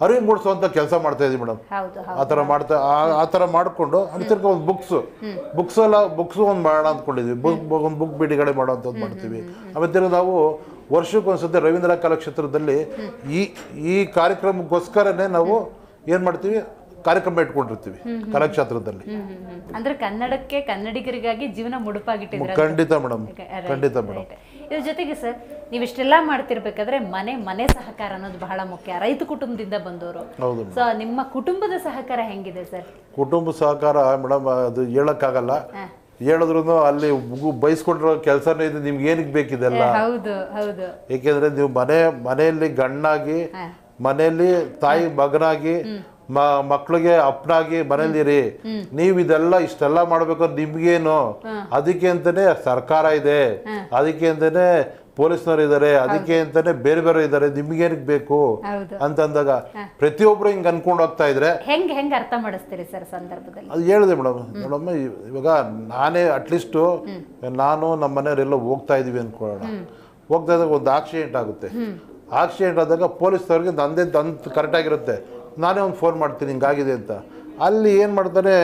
ಅರಿವು ಮೂಡಿಸುವಂತ ಕೆಲಸ ಮಾಡ್ತಾ ಇದೀವಿ ಮೇಡಮ್ ಆ ಥರ ಮಾಡ್ತಾ ಆ- ಥರ ಮಾಡಿಕೊಂಡು ತಿರ್ಗ ಒಂದು ಬುಕ್ಸ್ ಬುಕ್ಸ್ ಎಲ್ಲ ಬುಕ್ಸ್ ಒಂದು ಮಾಡೋಣ ಅಂದ್ಕೊಂಡಿದ್ವಿ. ಬುಕ್ ಒಂದು ಬುಕ್ ಬಿಡುಗಡೆ ಮಾಡೋವಂಥದ್ದು ಮಾಡ್ತೀವಿ. ಆಮೇಲೆ ತಿರ್ಗ ನಾವು ವರ್ಷಕ್ಕೊಂದ್ಸತಿ ರವೀಂದ್ರ ಕಲಾಕ್ಷೇತ್ರದಲ್ಲಿ ಈ ಈ ಕಾರ್ಯಕ್ರಮಕ್ಕೋಸ್ಕರನೇ ನಾವು ಏನು ಮಾಡ್ತೀವಿ? ಕಾರ್ಯಕ್ರಮ ಇಟ್ಕೊಂಡಿರ್ತೀವಿ ಕಲಾಕ್ಷೇತ್ರದಲ್ಲಿ. ಅಂದ್ರೆ ಕನ್ನಡಕ್ಕೆ ಕನ್ನಡಿಗರಿಗಾಗಿ ಜೀವನ ಮುಡುಪಾಗಿಟ್ಟಿದ್ರೆ ಖಂಡಿತ ಮೇಡಮ್ ಖಂಡಿತ ಮೇಡಮ್. ಇದ್ರ ಜೊತೆಗೆ ಸರ್ ನೀವು ಇಷ್ಟೆಲ್ಲ ಮಾಡ್ತಿರ್ಬೇಕಾದ್ರೆ ಮನೆ ಮನೆ ಸಹಕಾರ ಅನ್ನೋದು ಬಹಳ ಮುಖ್ಯ. ರೈತ ಕುಟುಂಬದಿಂದ ಬಂದವರು. ಹೌದು ಸೊ ನಿಮ್ಮ ಕುಟುಂಬದ ಸಹಕಾರ ಹೆಂಗಿದೆ ಸರ್? ಕುಟುಂಬ ಸಹಕಾರ ಮೇಡಮ್ ಅದು ಹೇಳಕ್ಕಾಗಲ್ಲ. ಹೇಳಿದ್ರು ಅಲ್ಲಿ ಬಯಸ್ಕೊಂಡಿರೋ ಕೆಲಸನೇ ಇದೆ ನಿಮ್ಗೆ ಏನಕ್ಕೆ ಬೇಕಿದೆಲ್ಲ? ಹೌದು ಹೌದು. ಏಕೆಂದ್ರೆ ನೀವು ಮನೆ ಮನೆಯಲ್ಲಿ ಗಂಡಾಗಿ ಮನೆಯಲ್ಲಿ ತಾಯಿ ಮಗನಾಗಿ ಮ ಮಕ್ಳಿಗೆ ಅಪ್ಪನಾಗಿ ಮನೇಲಿರಿ ನೀವು ಇದೆಲ್ಲ ಇಷ್ಟೆಲ್ಲ ಮಾಡ್ಬೇಕಾದ್ರೆ ನಿಮ್ಗೇನು? ಅದಕ್ಕೆ ಅಂತಾನೆ ಸರ್ಕಾರ ಇದೆ. ಅದಕ್ಕೆ ಅಂತಾನೆ ಪೊಲೀಸ್ನವ್ರು ಇದ್ದಾರೆ ಅದಕ್ಕೆ ಅಂತಾನೆ ಬೇರೆ ಬೇರೆ ಇದ್ದಾರೆ ನಿಮ್ಗೇನಕ್ಕೆ ಬೇಕು? ಅಂತಂದಾಗ ಪ್ರತಿಯೊಬ್ರು ಹಿಂಗ್ ಅನ್ಕೊಂಡು ಹೋಗ್ತಾ ಇದ್ರೆ ಹೆಂಗ್ ಹೆಂಗ್ ಅರ್ಥ ಮಾಡಿಸ್ತೀರಿ ಸರ್ ಸಂದರ್ಭದಲ್ಲಿ? ಅದು ಹೇಳಿದೆ ಮೇಡಮ್. ಮೇಡಮ್ ಇವಾಗ ನಾನೇ ಅಟ್ಲೀಸ್ಟ್ ನಾನು ನಮ್ಮ ಮನೆಯವರೆಲ್ಲ ಹೋಗ್ತಾ ಇದೀವಿ ಅನ್ಕೊಳ್ಳೋಣ. ಹೋಗ್ತಾ ಇದ್ದಾಗ ಒಂದು ಆಕ್ಸಿಡೆಂಟ್ ಆಗುತ್ತೆ. ಆಕ್ಸಿಡೆಂಟ್ ಆದಾಗ ಪೊಲೀಸ್ನವ್ರಿಗೆ ನಂದೇ ತಂದು ಕರೆಕ್ಟಾಗಿರುತ್ತೆ ನಾನೇ ಒಂದು ಫೋನ್ ಮಾಡ್ತೀನಿ ಹಿಂಗಾಗಿದೆ ಅಂತ. ಅಲ್ಲಿ ಏನು ಮಾಡ್ತಾನೆ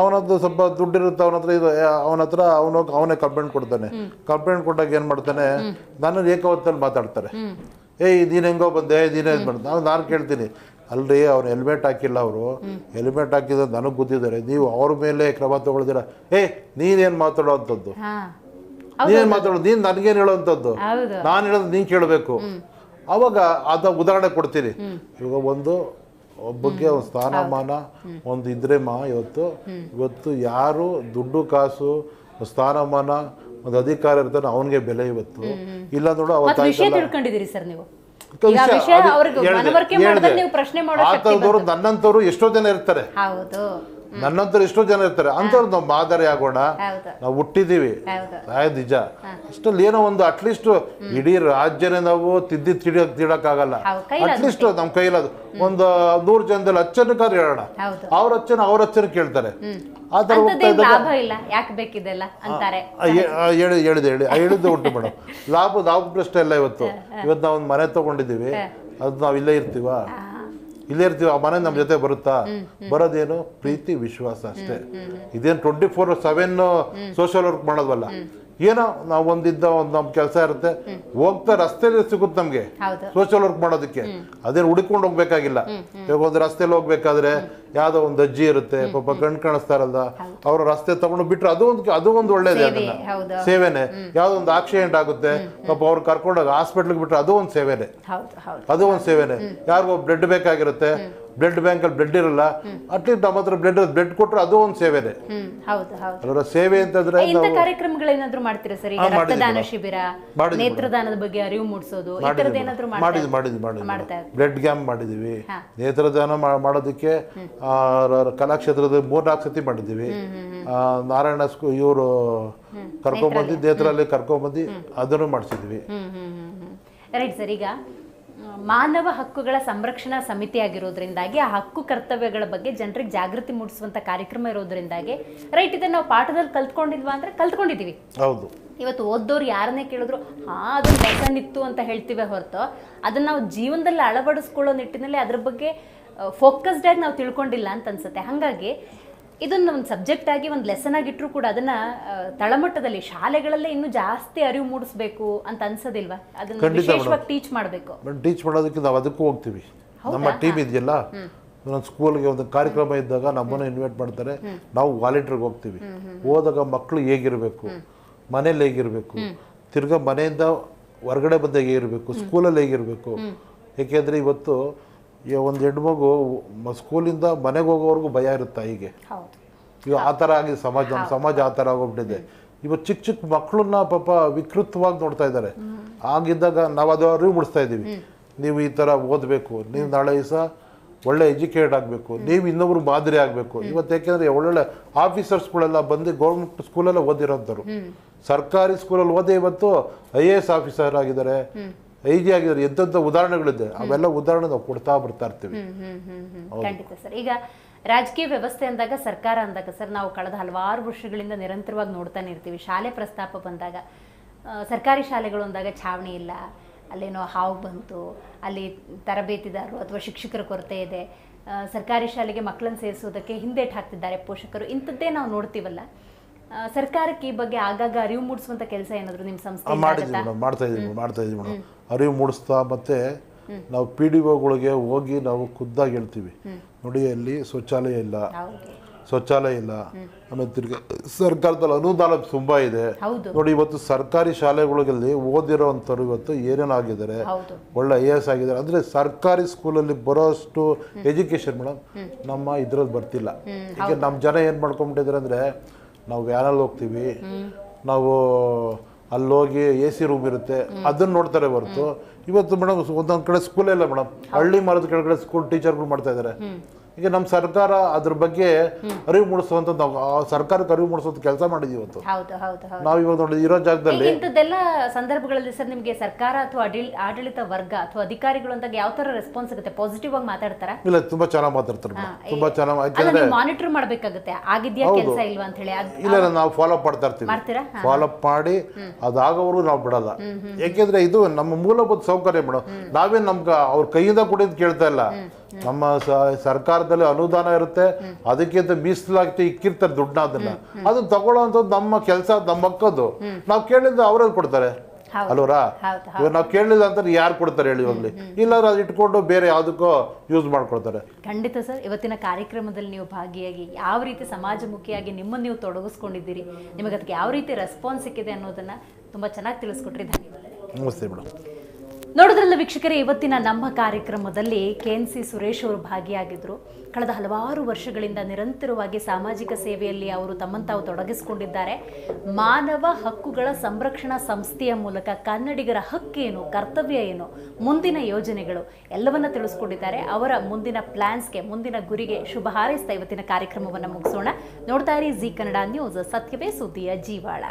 ಅವನದ್ದು ಸ್ವಲ್ಪ ದುಡ್ಡಿರುತ್ತೆ ಅವನ ಹತ್ರ ಇದು ಅವನ ಹತ್ರ ಅವನು ಅವನೇ ಕಂಪ್ಲೇಂಟ್ ಕೊಡ್ತಾನೆ. ಕಂಪ್ಲೇಂಟ್ ಕೊಟ್ಟಾಗ ಏನು ಮಾಡ್ತಾನೆ ನನ್ನ ಏಕವತ್ತಲ್ಲಿ ಮಾತಾಡ್ತಾರೆ. ಏಯ್ ನೀನು ಹೆಂಗೋ ಬಂದೆ ನೀನೇ ಇದು ಮಾಡ್ದೆ. ನಾನು ನಾನು ಕೇಳ್ತೀನಿ ಅಲ್ರಿ ಅವ್ರು ಹೆಲ್ಮೆಟ್ ಹಾಕಿಲ್ಲ ಅವರು. ಹೆಲ್ಮೆಟ್ ಹಾಕಿದ್ರೆ ನನಗೆ ಗೊತ್ತಿದ್ದಾರೆ ನೀವು ಅವ್ರ ಮೇಲೆ ಕ್ರಮ ತಗೊಳ್ತೀರಾ? ಏ ನೀನೇನು ಮಾತಾಡೋ ಅಂಥದ್ದು ಹಾ. ನೀನೇನು ಮಾತಾಡೋದು ನೀನು ನನಗೇನು ಹೇಳೋ ಅಂಥದ್ದು ನಾನು ಹೇಳೋದು ನೀನು ಕೇಳಬೇಕು. ಅವಾಗ ಅದ ಉದಾಹರಣೆ ಕೊಡ್ತೀನಿ. ಇವಾಗ ಒಂದು ಒಬ್ಬಕ್ಕೆ ಒಂದು ಸ್ಥಾನಮಾನ ಒಂದು ಇದ್ರೆ ಮಾ ಇವತ್ತು. ಇವತ್ತು ಯಾರು ದುಡ್ಡು ಕಾಸು ಸ್ಥಾನಮಾನ ಒಂದು ಅಧಿಕಾರ ಇರ್ತಾನೆ ಅವನಿಗೆ ಬೆಲೆ ಇವತ್ತು. ಇಲ್ಲ ನೋಡು ತಿಳ್ಕೊಂಡಿದ್ದೀರಿ ಸರ್ ನೀವು. ಆ ಆತದವರು ನನ್ನಂತವ್ರು ಎಷ್ಟೋ ಜನ ಇರ್ತಾರೆ. ಹೌದು ನನ್ನಂತವ್ರು ಎಷ್ಟೋ ಜನ ಇರ್ತಾರೆ. ಅಂಥವ್ರು ನಾವು ಮಾದರಿ ಆಗೋಣ. ನಾವು ಹುಟ್ಟಿದೀವಿ. ನಿಜ. ಅಷ್ಟಲ್ಲಿ ಏನೋ ಒಂದು ಅಟ್ಲೀಸ್ಟ್ ಇಡೀ ರಾಜ್ಯನೇ ನಾವು ತಿದ್ದಿ ತಿಡಿಯೋಕ್ ತಿಡಕ್ಕಾಗಲ್ಲ. ಅಟ್ಲೀಸ್ಟ್ ನಮ್ಮ ಕೈಲದು ಒಂದು ನೂರು ಜನದಲ್ಲಿ ಹಚ್ಚನಕ್ಕಾದ್ರೆ ಹೇಳೋಣ. ಅವ್ರ ಅಚ್ಚನ ಅವ್ರ ಅಚ್ಚನ ಕೇಳ್ತಾರೆ. ಆ ಥರ ಇದ್ದಾಗ ಲಾಭ ಇಲ್ಲ. ಯಾಕೆ ಬೇಕಿದೆಲ್ಲ ಅಂತಾರೆ. ಆ, ಹೇ- ಹೇಳಿ ಹೇಳಿದೆ ಹೇಳಿ. ಹೇಳಿದ್ದು ಉಂಟು ಮೇಡಮ್ ಲಾಭ ಲಾಭ ಪ್ರಶ್ನೆ ಇಲ್ಲ ಇವತ್ತು. ಇವತ್ತು ನಾವೊಂದು ಮನೆ ತಗೊಂಡಿದ್ದೀವಿ. ಅದು ನಾವು ಇಲ್ಲೇ ಇರ್ತೀವ ಇಲ್ಲೇ ಇರ್ತೀವಿ ಆ ಮನೆ ನಮ್ಮ ಜೊತೆ ಬರುತ್ತಾ? ಬರೋದೇನು ಪ್ರೀತಿ ವಿಶ್ವಾಸ ಅಷ್ಟೇ. ಇದೇನು twenty four seven social work ಮಾಡೋದಲ್ಲ? ಏನೋ ನಾವು ಒಂದಿದ್ದ ಒಂದು ನಮ್ಮ ಕೆಲಸ ಇರುತ್ತೆ ಹೋಗ್ತಾ ರಸ್ತೆಯಲ್ಲಿ ಸಿಗುತ್ತೆ ನಮಗೆ. ಸೋಷಿಯಲ್ ವರ್ಕ್ ಮಾಡೋದಕ್ಕೆ. ಅದೇನು ಹುಡುಕೊಂಡು ಹೋಗ್ಬೇಕಾಗಿಲ್ಲ. ಇವಾಗ ಒಂದು ರಸ್ತೆಯಲ್ಲಿ ಹೋಗ್ಬೇಕಾದ್ರೆ ಯಾವುದೋ ಒಂದು ಅಜ್ಜಿ ಇರುತ್ತೆ ಪಾಪ ಕಣ್ ಕಾಣಿಸ್ತಾ ಇರಲ್ಲ ಅವ್ರ ರಸ್ತೆ ತಗೊಂಡು ಬಿಟ್ರೆ ಅದು ಒಂದು ಅದು ಒಂದು ಒಳ್ಳೇದೇ ಅದನ್ನ. ಸೇವೆನೆ. ಯಾವ್ದೋ ಒಂದು ಆಕ್ಸಿಡೆಂಟ್ ಆಗುತ್ತೆ ಪಾಪ ಅವ್ರು ಕರ್ಕೊಂಡೋಗಿ ಹಾಸ್ಪಿಟ್ಲಿಗೆ ಬಿಟ್ರೆ ಅದು ಒಂದು ಸೇವೆನೆ. ಅದು ಒಂದು ಸೇವೆನೆ. ಯಾರಿಗೋ ಬ್ಲಡ್ ಬೇಕಾಗಿರುತ್ತೆ ಬ್ಲಡ್ ಬ್ಯಾಂಕಲ್ಲಿ ಬ್ಲಡ್ ಇರಲ್ಲ ಅಟ್ಲೀಸ್ಟ್ ನಮ್ಮ ಹತ್ರ ಬ್ಲಡ್ ಬ್ಲಡ್ ಕೊಟ್ಟರೆ ಅದು ಒಂದು ಹೌದು ಅದರ ಸೇವೆ ಅಂತಂದ್ರೆ ಕಾರ್ಯಕ್ರಮಗಳೇನಾದ್ರೂ ಮಾಡ್ತೀರಾ ಸರ್? ಈಗ ಹಾ, ಮಾಡಿದ್ದೀವಿ ರಕ್ತದಾನ ಶಿಬಿರ ನೇತ್ರದಾನದ ಬಗ್ಗೆ ಅರಿವು ಮೂಡಿಸೋದು ಈ ಮಾಡ್ತಾ ಮಾಡಿದ್ವಿ? ಬ್ಲಡ್ ಕ್ಯಾಂಪ್ ಮಾಡಿದೀವಿ ನೇತ್ರದಾನ ಮಾಡೋದಕ್ಕೆ ಕಲಾಕ್ಷೇತ್ರದ ಮೂರ್ನಾಲ್ಕು ಸತಿ ಮಾಡಿದ್ದೀವಿ. ನಾರಾಯಣ ಸ್ಕೂ ಇವರು ಕರ್ಕೊಂಬಂದು ನೇತ್ರಲ್ಲಿ ಕರ್ಕೊಂಬಂದು ಅದನ್ನು ಮಾಡಿಸಿದ್ವಿ ರೈಟ್ ಸರ್ ಈಗ ಮಾನವ ಹಕ್ಕುಗಳ ಸಂರಕ್ಷಣಾ ಸಮಿತಿ ಆಗಿರೋದ್ರಿಂದಾಗಿ ಆ ಹಕ್ಕು ಕರ್ತವ್ಯಗಳ ಬಗ್ಗೆ ಜನರಿಗೆ ಜಾಗೃತಿ ಮೂಡಿಸುವಂತ ಕಾರ್ಯಕ್ರಮ ಇರೋದ್ರಿಂದಾಗಿ ರೈಟ್ ಇದನ್ನ ನಾವು ಪಾಠದಲ್ಲಿ ಕಲ್ತ್ಕೊಂಡಿದ್ವಾ ಅಂದ್ರೆ ಕಲ್ತ್ಕೊಂಡಿದೀವಿ. ಹೌದು. ಇವತ್ತು ಓದೋರು ಯಾರನ್ನೇ ಕೇಳಿದ್ರು ಹಾ ಅದೊಂದು ಲೆಸನ್ ಇತ್ತು ಅಂತ ಹೇಳ್ತೀವಿ ಹೊರತು ಅದನ್ನ ನಾವು ಜೀವನದಲ್ಲಿ ಅಳವಡಿಸ್ಕೊಳ್ಳೋ ನಿಟ್ಟಿನಲ್ಲಿ ಅದ್ರ ಬಗ್ಗೆ ಫೋಕಸ್ಡ್ ಆಗಿ ನಾವು ತಿಳ್ಕೊಂಡಿಲ್ಲ ಅಂತ ಅನ್ಸುತ್ತೆ. ಹಾಗಾಗಿ ಇದನ್ನ ಒಂದು ಸಬ್ಜೆಕ್ಟ್ ಆಗಿ ಒಂದು ಲೆಸನ್ ಆಗಿಟ್ರು ಕೂಡ ಅದನ್ನ ತಳಮಟ್ಟದಲ್ಲಿ ಶಾಲೆಗಳಲ್ಲೇ ಇನ್ನು ಜಾಸ್ತಿ ಅರಿವು ಮೂಡಿಸಬೇಕು ಅಂತ ಅನ್ಸೋದಿಲ್ವಾ? ಅದನ್ನ ವಿಶೇಷವಾಗಿ ಟೀಚ್ ಮಾಡಬೇಕು. ಟೀಚ್ ಮಾಡೋದಕ್ಕೆ ನಾವು ಅದಕ್ಕೂ ಹೋಗ್ತೀವಿ. ನಮ್ಮ ಟೀಮ್ ಇದೆಯಲ್ಲ? ಒಂದೊಂದು ಸ್ಕೂಲ್ಗೆ ಒಂದು ಕಾರ್ಯಕ್ರಮ ಇದ್ದಾಗ ನಮ್ಮನ್ನು ಇನ್ವೈಟ್ ಮಾಡ್ತಾರೆ. ನಾವು ವಾಲಂಟಿಯರ್ಗೆ ಹೋಗ್ತೀವಿ. ಹೋದಾಗ ಮಕ್ಕಳು ಹೇಗಿರಬೇಕು? ಮನೇಲಿ ಹೇಗಿರಬೇಕು? ತಿರ್ಗಾ ಮನೆಯಿಂದ ಹೊರಗಡೆ ಬಂದಾಗ ಹೇಗಿರಬೇಕು? ಸ್ಕೂಲಲ್ಲಿ ಹೇಗಿರಬೇಕು? ಏಕೆಂದರೆ ಇವತ್ತು ಈ ಒಂದು ಹೆಣ್ಣು ಮಗು ಸ್ಕೂಲಿಂದ ಮನೆಗೆ ಹೋಗೋವರೆಗೂ ಭಯ ಇರುತ್ತೆ ಹೀಗೆ. ಈಗ ಆ ಥರ ಆಗಿದೆ ಸಮಾಜ ನಮ್ಮ ಸಮಾಜ ಆ ಥರ ಆಗೋಗ್ಬಿಟ್ಟಿದೆ ಇವತ್ತು ಚಿಕ್ಕ ಚಿಕ್ಕ ಮಕ್ಕಳನ್ನ ಪಾಪ ವಿಕೃತವಾಗಿ ನೋಡ್ತಾ ಇದ್ದಾರೆ ಆಗಿದ್ದಾಗ ನಾವು ಅದು ಅರಿವು ಮೂಡಿಸ್ತಾ ಇದ್ದೀವಿ. ನೀವು ಈ ಥರ ಓದಬೇಕು ನೀವು ನಾಳೆ ದಿವಸ ಒಳ್ಳೆ ಎಜುಕೇಟ್ ಆಗಬೇಕು ನೀವು ಇನ್ನೊಬ್ರು ಮಾದರಿ ಆಗಬೇಕು. ಇವತ್ತು ಯಾಕೆಂದ್ರೆ ಒಳ್ಳೊಳ್ಳೆ ಆಫೀಸರ್ಸ್ಗಳೆಲ್ಲ ಬಂದು ಗೌರ್ಮೆಂಟ್ ಸ್ಕೂಲಲ್ಲೇ ಓದಿರೋಂಥವ್ರು. ಸರ್ಕಾರಿ ಸ್ಕೂಲಲ್ಲಿ ಓದಿ ಇವತ್ತು ಐ ಎ ಎಸ್ ಆಫೀಸರ್ ಆಗಿದ್ದಾರೆ. ಐ ಆಗಿದ್ರೆ ಎಂತೆಂಥ ಉದಾಹರಣೆಗಳಿದೆ ಅವೆಲ್ಲ ಉದಾಹರಣೆ ನಾವು ಕೊಡ್ತಾ ಬರ್ತಾ ಇರ್ತೀವಿ. ಖಂಡಿತ ಸರ್. ಈಗ ರಾಜಕೀಯ ವ್ಯವಸ್ಥೆ ಅಂದಾಗ ಸರ್ಕಾರ ಅಂದಾಗ ಸರ್ ನಾವು ಕಳೆದ ಹಲವಾರು ವರ್ಷಗಳಿಂದ ನಿರಂತರವಾಗಿ ನೋಡ್ತಾನೆ ಇರ್ತೀವಿ. ಶಾಲೆ ಪ್ರಸ್ತಾಪ ಬಂದಾಗ ಸರ್ಕಾರಿ ಶಾಲೆಗಳು ಅಂದಾಗ ಛಾವಣಿ ಇಲ್ಲ. ಅಲ್ಲೇನೋ ಹಾವು ಬಂತು ಅಲ್ಲಿ ತರಬೇತಿದಾರರು ಅಥವಾ ಶಿಕ್ಷಕರ ಕೊರತೆ ಇದೆ. ಸರ್ಕಾರಿ ಶಾಲೆಗೆ ಮಕ್ಕಳನ್ನು ಸೇರಿಸೋದಕ್ಕೆ ಹಿಂದೇಟು ಹಾಕ್ತಿದ್ದಾರೆ ಪೋಷಕರು. ಇಂಥದ್ದೇ ನಾವು ನೋಡ್ತೀವಲ್ಲ. ಸರ್ಕಾರಕ್ಕೆ ಈ ಬಗ್ಗೆ ಆಗಾಗ ಅರಿವು ಮೂಡಿಸುವಂತ ಕೆಲಸ ಏನಾದ್ರು ನಿಮ್ಮ ಸಂಸ್ಥೆ ಮಾಡ್ತಾ ಇದೀವಿ ಮಾಡ್ತಾ ಇದೀವಿ ಮೇಡಮ್. ಅರಿವು ಮೂಡಿಸ್ತಾ ಮತ್ತೆ ನಾವು ಪಿ ಡಿ ಒಗಳಿಗೆ ಹೋಗಿ ನಾವು ಖುದ್ದಾಗಿ ಹೇಳ್ತೀವಿ. ನೋಡಿ ಅಲ್ಲಿ ಶೌಚಾಲಯ ಇಲ್ಲ. ಶೌಚಾಲಯ ಇಲ್ಲ. ಆಮೇಲೆ ತಿರ್ಗಿ ಸರ್ಕಾರದಲ್ಲಿ ಅನುದಾನ ತುಂಬಾ ಇದೆ. ನೋಡಿ ಇವತ್ತು ಸರ್ಕಾರಿ ಶಾಲೆಗಳಲ್ಲಿ ಓದಿರೋವಂಥವ್ರು ಇವತ್ತು ಏನೇನಾಗಿದ್ದಾರೆ ಒಳ್ಳೆ ಐ ಎ ಎಸ್ ಆಗಿದ್ದಾರೆ. ಅಂದ್ರೆ ಸರ್ಕಾರಿ ಸ್ಕೂಲಲ್ಲಿ ಬರೋಷ್ಟು ಎಜುಕೇಶನ್ ಮೇಡಮ್ ನಮ್ಮ ಇದ್ರಲ್ಲಿ ಬರ್ತಿಲ್ಲ. ಈಗ ನಮ್ಮ ಜನ ಏನು ಮಾಡ್ಕೊಂಬಿಟ್ಟಿದ್ದಾರೆ ಅಂದ್ರೆ ನಾವು ವ್ಯಾನಲ್ಲಿ ಹೋಗ್ತೀವಿ. ನಾವು ಅಲ್ಲಿ ಹೋಗಿ ಎ ಸಿ ರೂಮ್ ಇರುತ್ತೆ. ಅದನ್ನ ನೋಡ್ತಾರೆ ಹೊರತು. ಇವತ್ತು ಮೇಡಮ್ ಒಂದೊಂದು ಕಡೆ ಸ್ಕೂಲೇ ಇಲ್ಲ ಮೇಡಮ್ ಹಳ್ಳಿ ಮರದ ಕೆಳಗಡೆ ಸ್ಕೂಲ್ ಟೀಚರ್ಗಳು ಮಾಡ್ತಾ ಇದ್ದಾರೆ ಈಗ ನಮ್ಮ ಸರ್ಕಾರ ಅದ್ರ ಬಗ್ಗೆ ಅರಿವು ಮೂಡಿಸುವಂತ ನಾವು ಸರ್ಕಾರಕ್ಕೆ ಅರಿವು ಮೂಡಿಸುವಂತ ಕೆಲಸ ಮಾಡಿದ್ವಿ ಇವತ್ತು. ನಾವು ಇವಾಗ ನೋಡಿ ಇರೋ ಜಾಗದಲ್ಲಿ ಇಂಥದ್ದೆಲ್ಲ ಸಂದರ್ಭಗಳಲ್ಲಿ ಸರ್ ನಿಮಗೆ ಸರ್ಕಾರ ಅಥವಾ ಆಡಳಿತ ವರ್ಗ ಅಥವಾ ಅಧಿಕಾರಿಗಳು ಅಂತ ಯಾವ ತರ ರೆಸ್ಪಾನ್ಸ್ ಆಗುತ್ತೆ ಪಾಸಿಟಿವ್ ಆಗಿ ಮಾತಾಡ್ತಾರ? ಇಲ್ಲ ತುಂಬಾ ಚೆನ್ನಾಗಿ ಮಾತಾಡ್ತಾರೆ ತುಂಬಾ ಚೆನ್ನಾಗಿ ಮಾನಿಟರ್ ಮಾಡ್ಬೇಕಾಗುತ್ತೆ. ಆಗಿದ್ಯಾ ಕೆಲಸ ಇಲ್ವಾ ಅಂತ ಹೇಳಿ? ಇಲ್ಲ ನಾವು ಫಾಲೋ ಅಪ್ ಮಾಡ್ತಾ ಇರ್ತೀವಿ. ಫಾಲೋ ಅಪ್ ಮಾಡಿ ಅದಾಗವರು ನಾವು ಬಿಡಲ್ಲ. ಯಾಕೆಂದ್ರೆ ಇದು ನಮ್ಮ ಮೂಲಭೂತ ಸೌಕರ್ಯ ಮೇಡಮ್. ನಾವೇನ್ ನಮ್ಗೆ ಅವ್ರ ಕೈಯಿಂದ ಕುಡಿಯೋದು ಕೇಳ್ತಾ ಇಲ್ಲ. ನಮ್ಮ ಸರ್ಕಾರದಲ್ಲಿ ಅನುದಾನ ಇರುತ್ತೆ. ಅದಕ್ಕಿಂತ ಮೀಸಲಾಗ್ತಿ ಇಕ್ಕಿರ್ತಾರೆ ದುಡ್ಡನ್ನ ಅದನ್ನ. ಅದನ್ನ ತಗೊಳ್ಳೋಂಥದ್ದು ನಮ್ಮ ಕೆಲಸ ನಮ್ಮ ಮಕ್ಕದ್ದು ನಾವು ಕೇಳಿದ್ದು ಅವರೇ ಕೊಡ್ತಾರೆ. ಅಲ್ವರಾ? ಇವಾಗ ನಾವು ಕೇಳಲಿಲ್ಲ ಅಂತ ಯಾರು ಕೊಡ್ತಾರೆ ಹೇಳಿ ಹೋಗ್ಲಿ. ಇಲ್ಲಾಂದ್ರೆ ಅದು ಇಟ್ಕೊಂಡು ಬೇರೆ ಯಾವುದಕ್ಕೋ ಯೂಸ್ ಮಾಡ್ಕೊಳ್ತಾರೆ. ಖಂಡಿತ ಸರ್ ಇವತ್ತಿನ ಕಾರ್ಯಕ್ರಮದಲ್ಲಿ ನೀವು ಭಾಗಿಯಾಗಿ ಯಾವ ರೀತಿ ಸಮಾಜಮುಖಿಯಾಗಿ ನಿಮ್ಮನ್ನು ನೀವು ತೊಡಗಿಸ್ಕೊಂಡಿದ್ದೀರಿ ನಿಮಗೆ ಅದಕ್ಕೆ ಯಾವ ರೀತಿ ರೆಸ್ಪಾನ್ಸ್ ಸಿಕ್ಕಿದೆ ಅನ್ನೋದನ್ನ ತುಂಬಾ ಚೆನ್ನಾಗಿ ತಿಳಿಸ್ಕೊಟ್ರಿ. ಧನ್ಯವಾದ ನಮಸ್ತೆ ಮೇಡಮ್. ನೋಡಿದ್ರಲ್ಲ ವೀಕ್ಷಕರೇ, ಇವತ್ತಿನ ನಮ್ಮ ಕಾರ್ಯಕ್ರಮದಲ್ಲಿ ಕೆ ಎನ್ ಸಿ ಸುರೇಶ್ ಅವರು ಭಾಗಿಯಾಗಿದ್ದರು ಕಳೆದ ಹಲವಾರು ವರ್ಷಗಳಿಂದ ನಿರಂತರವಾಗಿ ಸಾಮಾಜಿಕ ಸೇವೆಯಲ್ಲಿ ಅವರು ತಮ್ಮನ್ನು ತೊಡಗಿಸಿಕೊಂಡಿದ್ದಾರೆ. ಮಾನವ ಹಕ್ಕುಗಳ ಸಂರಕ್ಷಣಾ ಸಂಸ್ಥೆಯ ಮೂಲಕ ಕನ್ನಡಿಗರ ಹಕ್ಕೇನು ಕರ್ತವ್ಯ ಏನು, ಮುಂದಿನ ಯೋಜನೆಗಳು ಎಲ್ಲವನ್ನ ತಿಳಿಸ್ಕೊಂಡಿದ್ದಾರೆ. ಅವರ ಮುಂದಿನ ಪ್ಲಾನ್ಸ್ಗೆ, ಮುಂದಿನ ಗುರಿಗೆ ಶುಭ ಹಾರೈಸ್ತಾ ಇವತ್ತಿನ ಕಾರ್ಯಕ್ರಮವನ್ನು ಮುಗಿಸೋಣ. ನೋಡ್ತಾ ಇರಿ ಜಿ ಕನ್ನಡ ನ್ಯೂಸ್, ಸತ್ಯವೇ ಸುದ್ದಿಯ ಜೀವಾಳ.